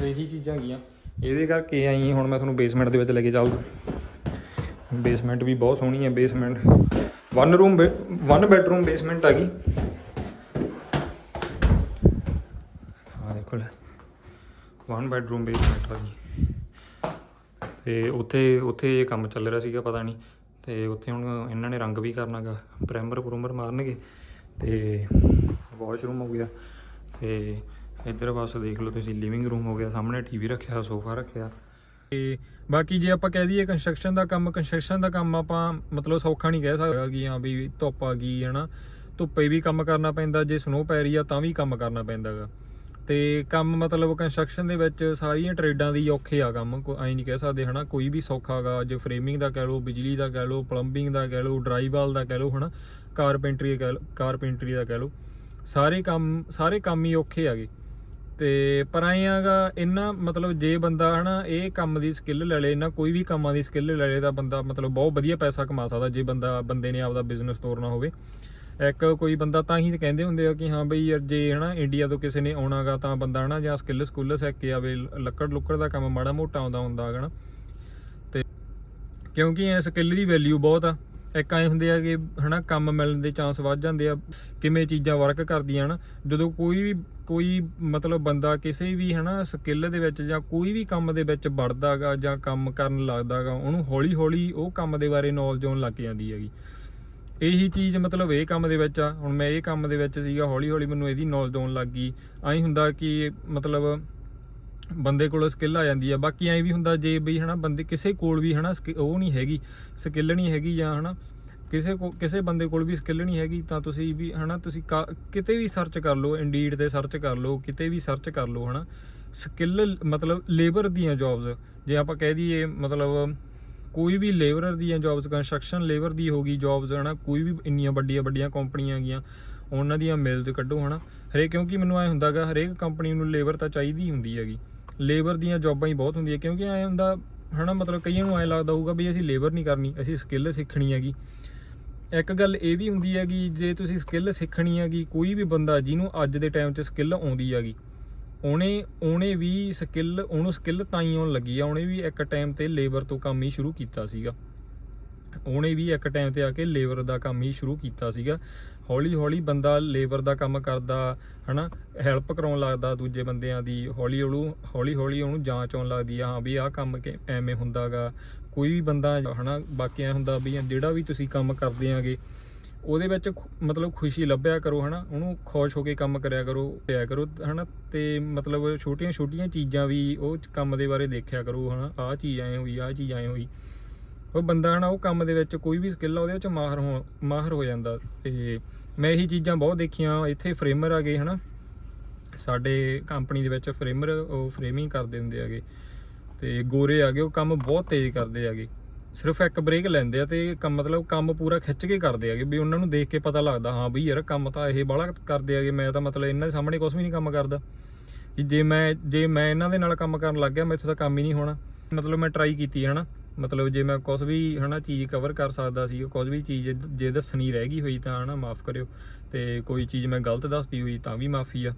ਇਹੀ ਚੀਜ਼ਾਂ ਗੀਆਂ ਇਹਦੇ ਕਰਕੇ ਆਈ ਹੁਣ ਮੈਂ ਤੁਹਾਨੂੰ ਬੇਸਮੈਂਟ ਦੇ ਵਿੱਚ ਲੈ ਕੇ ਚੱਲਦਾ ਬੇਸਮੈਂਟ ਵੀ ਬਹੁਤ ਸੋਹਣੀ ਹੈ basement one room one bedroom basement ਆ ਗਈ ਆ ਦੇਖੋ ਲੈ ਵਨ ਬੈਡਰੂਮ ਬੇਸਮੈਂਟ ਆ ਜੀ। ਤੇ ਉੱਥੇ ਉੱਥੇ ਇਹ ਕੰਮ ਚੱਲ ਰਿਹਾ ਸੀਗਾ, ਪਤਾ ਨਹੀਂ। ਤੇ ਉੱਥੇ ਹੁਣ ਇਹਨਾਂ ਨੇ ਰੰਗ ਵੀ ਕਰਨਾਗਾ ਪ੍ਰਾਈਮਰ ਪ੍ਰੂਮਰ ਮਾਰਨਗੇ। ਤੇ ਵਾਸ਼ਰੂਮ ਹੋ ਗਿਆ। ਤੇ ਇੱਧਰ ਬਸ ਦੇਖ ਲਓ ਤੁਸੀਂ ਲਿਵਿੰਗ ਰੂਮ ਹੋ ਗਿਆ। ਸਾਹਮਣੇ ਟੀਵੀ ਰੱਖਿਆ ਸੋਫਾ ਰੱਖਿਆ। ਤੇ ਬਾਕੀ ਜੇ ਆਪਾਂ ਕਹਿ ਦਈਏ ਕੰਸਟਰਕਸ਼ਨ ਦਾ ਕੰਮ ਕੰਸਟਰਕਸ਼ਨ ਦਾ ਕੰਮ ਆਪਾਂ ਮਤਲਬ ਸੌਖਾ ਨਹੀਂ ਕਹਿ ਸਕਦਾ ਕਿ ਹਾਂ ਵੀ ਧੁੱਪ ਆ ਗਈ, ਹਨਾ। ਧੁੱਪੇ ਵੀ ਕੰਮ ਕਰਨਾ ਪੈਂਦਾ, ਜੇ ਸਨੋ ਪੈ ਰਹੀ ਆ ਤਾਂ ਵੀ ਕੰਮ ਕਰਨਾ ਪੈਂਦਾਗਾ। ਤੇ ਕੰਮ ਮਤਲਬ ਕੰਸਟਰਕਸ਼ਨ ਦੇ ਵਿੱਚ ਸਾਰੀਆਂ ਟ੍ਰੇਡਾਂ ਦੀ ਔਖੇ ਆ ਕੰਮ ਐਂ ਨਹੀਂ ਕਹਿ ਸਕਦੇ ਹਨਾ, ਕੋਈ ਵੀ ਸੌਖਾਗਾ ਜੇ ਫਰੇਮਿੰਗ ਦਾ ਕਹਿ ਲਓ, ਬਿਜਲੀ ਦਾ ਕਹਿ ਲਓ ਪਲੰਬਿੰਗ ਦਾ ਕਹਿ ਲਓ ਡਰਾਈਵਾਲ ਦਾ ਕਹਿ ਲਓ ਹਨਾ ਕਾਰਪੈਂਟਰੀ ਕਹਿ ਲਓ ਕਾਰਪੈਂਟਰੀ ਦਾ ਕਹਿ ਲਓ, ਸਾਰੇ ਕੰਮ ਸਾਰੇ ਕੰਮ ਹੀ ਔਖੇ ਆਗੇ ਤੇ ਪਰ ਐਂ ਹੈਗਾ ਇਹਨਾਂ ਮਤਲਬ ਜੇ ਬੰਦਾ ਹਨਾ, ਇਹ ਕੰਮ ਦੀ ਸਕਿੱਲ ਲੈ ਲੇ ਨਾ ਕੋਈ ਵੀ ਕੰਮਾਂ ਦੀ ਸਕਿੱਲ ਲੈ ਲੇ, ਤਾਂ ਬੰਦਾ ਮਤਲਬ ਬਹੁਤ ਵਧੀਆ ਪੈਸਾ ਕਮਾ ਸਕਦਾ, ਜੇ ਬੰਦਾ, ਬੰਦੇ ਨੇ ਆਪਦਾ ਬਿਜ਼ਨਸ ਤੋਰਨਾ ਹੋਵੇ। ਇੱਕ ਕੋਈ ਬੰਦਾ ਤਾਂ ਹੀ ਕਹਿੰਦੇ ਹੁੰਦੇ ਆ ਕਿ ਹਾਂ ਬਈ ਯਾਰ ਜੇ ਹਨਾ ਇੰਡੀਆ ਤੋਂ ਕਿਸੇ ਨੇ ਆਉਣਾਗਾ ਤਾਂ ਬੰਦਾ ਹਨਾ ਜਾਂ ਸਕਿੱਲ ਸਕੂਲ ਸਿੱਖ ਕੇ ਆਵੇ ਲੱਕੜ ਲੁੱਕੜ ਦਾ ਕੰਮ ਮਾੜਾ ਮੋਟਾ ਆਉਂਦਾ ਹੁੰਦਾ ਹੈਗਾ ਨਾ। ਤੇ ਕਿਉਂਕਿ ਇਹ ਸਕਿੱਲ ਦੀ ਵੈਲਿਊ ਬਹੁਤ ਆ। ਇੱਕ ਐ ਹੁੰਦੇ ਆ ਕਿ ਹਨਾ ਕੰਮ ਮਿਲਣ ਦੇ ਚਾਂਸ ਵੱਧ ਜਾਂਦੇ ਆ, ਕਿਵੇਂ ਚੀਜ਼ਾਂ ਵਰਕ ਕਰਦੀਆਂ ਹਨ। ਜਦੋਂ ਕੋਈ ਵੀ, ਕੋਈ ਮਤਲਬ ਬੰਦਾ ਕਿਸੇ ਵੀ ਹਨਾ ਸਕਿੱਲ ਦੇ ਵਿੱਚ ਜਾਂ ਕੋਈ ਵੀ ਕੰਮ ਦੇ ਵਿੱਚ ਵੜਦਾਗਾ ਜਾਂ ਕੰਮ ਕਰਨ ਲੱਗਦਾਗਾ, ਉਹਨੂੰ ਹੌਲੀ ਹੌਲੀ ਉਹ ਕੰਮ ਦੇ ਬਾਰੇ ਨੌਲੇਜ ਆਉਣ ਲੱਗ ਜਾਂਦੀ ਹੈਗੀ। ਇਹੀ ਚੀਜ਼ ਮਤਲਬ ਇਹ ਕੰਮ ਦੇ ਵਿੱਚ ਆ। ਹੁਣ ਮੈਂ ਇਹ ਕੰਮ ਦੇ ਵਿੱਚ ਸੀਗਾ, ਹੌਲੀ ਹੌਲੀ ਮੈਨੂੰ ਇਹਦੀ ਨੌਲੇਜ ਆਉਣ ਲੱਗ ਗਈ। ਐਂ ਹੁੰਦਾ ਕਿ ਮਤਲਬ ਬੰਦੇ ਕੋਲ ਸਕਿੱਲ ਆ ਜਾਂਦੀ ਆ। ਬਾਕੀ ਐਂ ਵੀ ਹੁੰਦਾ ਜੇ ਬਈ ਹਨਾ ਬੰਦੇ ਕਿਸੇ ਕੋਲ ਵੀ ਹਨਾ ਸਕਿ- ਉਹ ਨਹੀਂ ਹੈਗੀ ਸਕਿੱਲ ਨਹੀਂ ਹੈਗੀ ਜਾਂ ਹਨਾ ਕਿਸੇ ਕੋ, ਕਿਸੇ ਬੰਦੇ ਕੋਲ ਵੀ ਸਕਿੱਲ ਨਹੀਂ ਹੈਗੀ ਤਾਂ ਤੁਸੀਂ ਵੀ ਹਨਾ ਤੁਸੀਂ ਕਾ- ਕਿਤੇ ਵੀ ਸਰਚ ਕਰ ਲਓ ਇੰਡੀਡ ਤੇ ਸਰਚ ਕਰ ਲਓ, ਕਿਤੇ ਵੀ ਸਰਚ ਕਰ ਲਓ ਹਨਾ। ਸਕਿੱਲ ਮਤਲਬ ਲੇਬਰ ਦੀਆਂ ਜੌਬਸ ਜੇ ਆਪਾਂ ਕਹਿ ਦਈਏ ਮਤਲਬ ਕੋਈ ਵੀ ਲੇਬਰਰ ਦੀਆਂ ਜੌਬਸ ਕੰਸਟਰਕਸ਼ਨ ਲੇਬਰ ਦੀ ਹੋਗੀ ਜੌਬਸ ਹਨਾ, ਕੋਈ ਵੀ ਇੰਨੀਆਂ ਵੱਡੀਆਂ ਵੱਡੀਆਂ ਕੰਪਨੀਆਂ ਹੈਗੀਆਂ, ਉਹਨਾਂ ਦੀਆਂ ਮਿਲਜ਼ ਕੱਢੋ, ਹਨਾ। ਹਰੇਕ, ਕਿਉਂਕਿ ਮੈਨੂੰ ਐ ਹੁੰਦਾਗਾ ਹਰੇਕ ਕੰਪਨੀ ਨੂੰ ਲੇਬਰ ਤਾਂ ਚਾਹੀਦੀ ਹੁੰਦੀ ਹੈਗੀ। ਲੇਬਰ ਦੀਆਂ ਜੌਬਾਂ ਹੀ ਬਹੁਤ ਹੁੰਦੀਆਂ, ਕਿਉਂਕਿ ਐ ਹੁੰਦਾ, ਹਨਾ, ਮਤਲਬ ਕਈਆਂ ਨੂੰ ਐ ਲੱਗਦਾ ਹੋਊਗਾ ਵੀ ਅਸੀਂ ਲੇਬਰ ਨਹੀਂ ਕਰਨੀ, ਅਸੀਂ ਸਕਿੱਲ ਸਿੱਖਣੀ ਹੈਗੀ। ਇੱਕ ਗੱਲ ਇਹ ਵੀ ਹੁੰਦੀ ਹੈਗੀ, ਜੇ ਤੁਸੀਂ ਸਕਿੱਲ ਸਿੱਖਣੀ ਹੈਗੀ, ਕੋਈ ਵੀ ਬੰਦਾ ਜਿਹਨੂੰ ਅੱਜ ਦੇ ਟਾਈਮ 'ਚ ਸਕਿੱਲ ਆਉਂਦੀ ਹੈਗੀ ਉਹਨੇ ਉਹਨੇ ਵੀ ਸਕਿੱਲ ਉਹਨੂੰ ਸਕਿੱਲ ਤਾਂ ਹੀ ਆਉਣ ਲੱਗੀ ਆ, ਉਹਨੇ ਵੀ ਇੱਕ ਟਾਈਮ ਤੇ ਲੇਬਰ ਤੋਂ ਕੰਮ ਹੀ ਸ਼ੁਰੂ ਕੀਤਾ ਸੀਗਾ। ਉਹਨੇ ਵੀ ਇੱਕ ਟਾਈਮ ਤੇ ਆ ਕੇ ਲੇਬਰ ਦਾ ਕੰਮ ਹੀ ਸ਼ੁਰੂ ਕੀਤਾ ਸੀਗਾ। ਹੌਲੀ ਹੌਲੀ ਬੰਦਾ ਲੇਬਰ ਦਾ ਕੰਮ ਕਰਦਾ, ਹਨਾ ਹੈਲਪ ਕਰਾਉਣ ਲੱਗਦਾ ਦੂਜੇ ਬੰਦਿਆਂ ਦੀ, ਹੌਲੀ ਹੌਲੀ ਹੌਲੀ ਹੌਲੀ ਉਹਨੂੰ ਜਾਂਚ ਆਉਣ ਲੱਗਦੀ ਆ, ਹਾਂ ਵੀ ਆਹ ਕੰਮ ਕਿ, ਐਵੇਂ ਹੁੰਦਾਗਾ। ਕੋਈ ਵੀ ਬੰਦਾ, ਹਨਾ, ਬਾਕੀ ਐ ਹੁੰਦਾ ਵੀ ਜਿਹੜਾ ਵੀ ਤੁਸੀਂ ਕੰਮ ਕਰਦੇ ਆਗੇ ਉਹਦੇ ਵਿੱਚ ਖੁ- ਮਤਲਬ ਖੁਸ਼ੀ ਲੱਭਿਆ ਕਰੋ, ਹਨਾ? ਉਹਨੂੰ ਖੁਸ਼ ਹੋ ਕੇ ਕੰਮ ਕਰਿਆ ਕਰੋ, ਪਿਆ ਕਰੋ, ਹਨਾ? ਤੇ ਮਤਲਬ ਛੋਟੀਆਂ ਛੋਟੀਆਂ ਚੀਜ਼ਾਂ ਵੀ ਉਹ ਕੰਮ ਦੇ ਬਾਰੇ ਦੇਖਿਆ ਕਰੋ, ਹਨਾ? ਆਹ ਚੀਜ਼ ਐ ਹੋਈ, ਆਹ ਚੀਜ਼ ਐ ਹੋਈ। ਉਹ ਬੰਦਾ, ਹਨਾ, ਉਹ ਕੰਮ ਦੇ ਵਿੱਚ ਕੋਈ ਵੀ ਸਕਿੱਲ ਆ, ਉਹਦੇ ਵਿੱਚ ਮਾਹਰ ਹੋ ਮਾਹਰ ਹੋ ਜਾਂਦਾ। ਤੇ ਮੈਂ ਇਹੀ ਚੀਜ਼ਾਂ ਬਹੁਤ ਦੇਖੀਆਂ, ਇੱਥੇ ਫਰੇਮਰ ਆ ਗਏ, ਹਨਾ? ਸਾਡੇ ਕੰਪਨੀ ਦੇ ਵਿੱਚ ਫਰੇਮਰ ਉਹ ਫਰੇਮਿੰਗ ਕਰਦੇ ਹੁੰਦੇ ਆਗੇ ਤੇ ਗੋਰੇ ਆ ਗਏ, ਉਹ ਕੰਮ ਬਹੁਤ ਤੇਜ਼ ਕਰਦੇ ਆਗੇ ਸਿਰਫ ਇੱਕ ਬ੍ਰੇਕ ਲੈਂਦੇ ਆ ਤੇ ਕੰਮ ਮਤਲਬ ਕੰਮ ਪੂਰਾ ਖਿੱਚ ਕੇ ਕਰਦੇ ਆਗੇ ਵੀ ਉਹਨਾਂ ਨੂੰ ਦੇਖ ਕੇ ਪਤਾ ਲੱਗਦਾ, ਹਾਂ ਬਈ ਯਾਰ ਕੰਮ ਤਾਂ ਇਹ ਬਾਹਲਾ ਕਰਦੇ ਆਗੇ ਮੈਂ ਤਾਂ ਮਤਲਬ ਇਹਨਾਂ ਦੇ ਸਾਹਮਣੇ ਕੁਝ ਵੀ ਨਹੀਂ ਕੰਮ ਕਰਦਾ। ਜੇ ਮੈਂ ਜੇ ਮੈਂ ਇਹਨਾਂ ਦੇ ਨਾਲ ਕੰਮ ਕਰਨ ਲੱਗ ਗਿਆ, ਮੈਥੋਂ ਤਾਂ ਕੰਮ ਹੀ ਨਹੀਂ ਹੋਣਾ। ਮਤਲਬ ਮੈਂ ਟਰਾਈ ਕੀਤੀ ਹਨਾ? ਮਤਲਬ ਜੇ ਮੈਂ ਕੁਝ ਵੀ, ਹਨਾ, ਚੀਜ਼ ਕਵਰ ਕਰ ਸਕਦਾ ਸੀ ਕੁਝ ਵੀ ਚੀਜ਼ ਜੇ ਦੱਸਣੀ ਰਹਿ ਗਈ ਹੋਈ ਤਾਂ, ਹਨਾ, ਮਾਫ ਕਰਿਓ। ਤੇ ਕੋਈ ਚੀਜ਼ ਮੈਂ ਗਲਤ ਦੱਸਦੀ ਹੋਈ ਤਾਂ ਵੀ ਮਾਫੀ ਆ।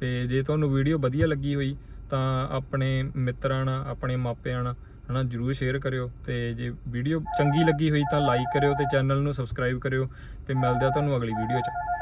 ਤੇ ਜੇ ਤੁਹਾਨੂੰ ਵੀਡੀਓ ਵਧੀਆ ਲੱਗੀ ਹੋਈ ਤਾਂ ਆਪਣੇ ਮਿੱਤਰਾਂ ਨਾਲ, ਆਪਣੇ ਮਾਪਿਆਂ ਨਾਲ ਹਨਾ, ਜਰੂਰ ਸ਼ੇਅਰ ਕਰਿਓ ਤੇ ਜੇ ਵੀਡੀਓ ਚੰਗੀ ਲੱਗੀ ਹੋਈ ਤਾਂ ਲਾਈਕ ਕਰਿਓ ਤੇ ਚੈਨਲ ਨੂੰ ਸਬਸਕ੍ਰਾਈਬ ਕਰਿਓ ਤੇ ਮਿਲਦੇ ਆ ਤੁਹਾਨੂੰ ਅਗਲੀ ਵੀਡੀਓ 'ਚ।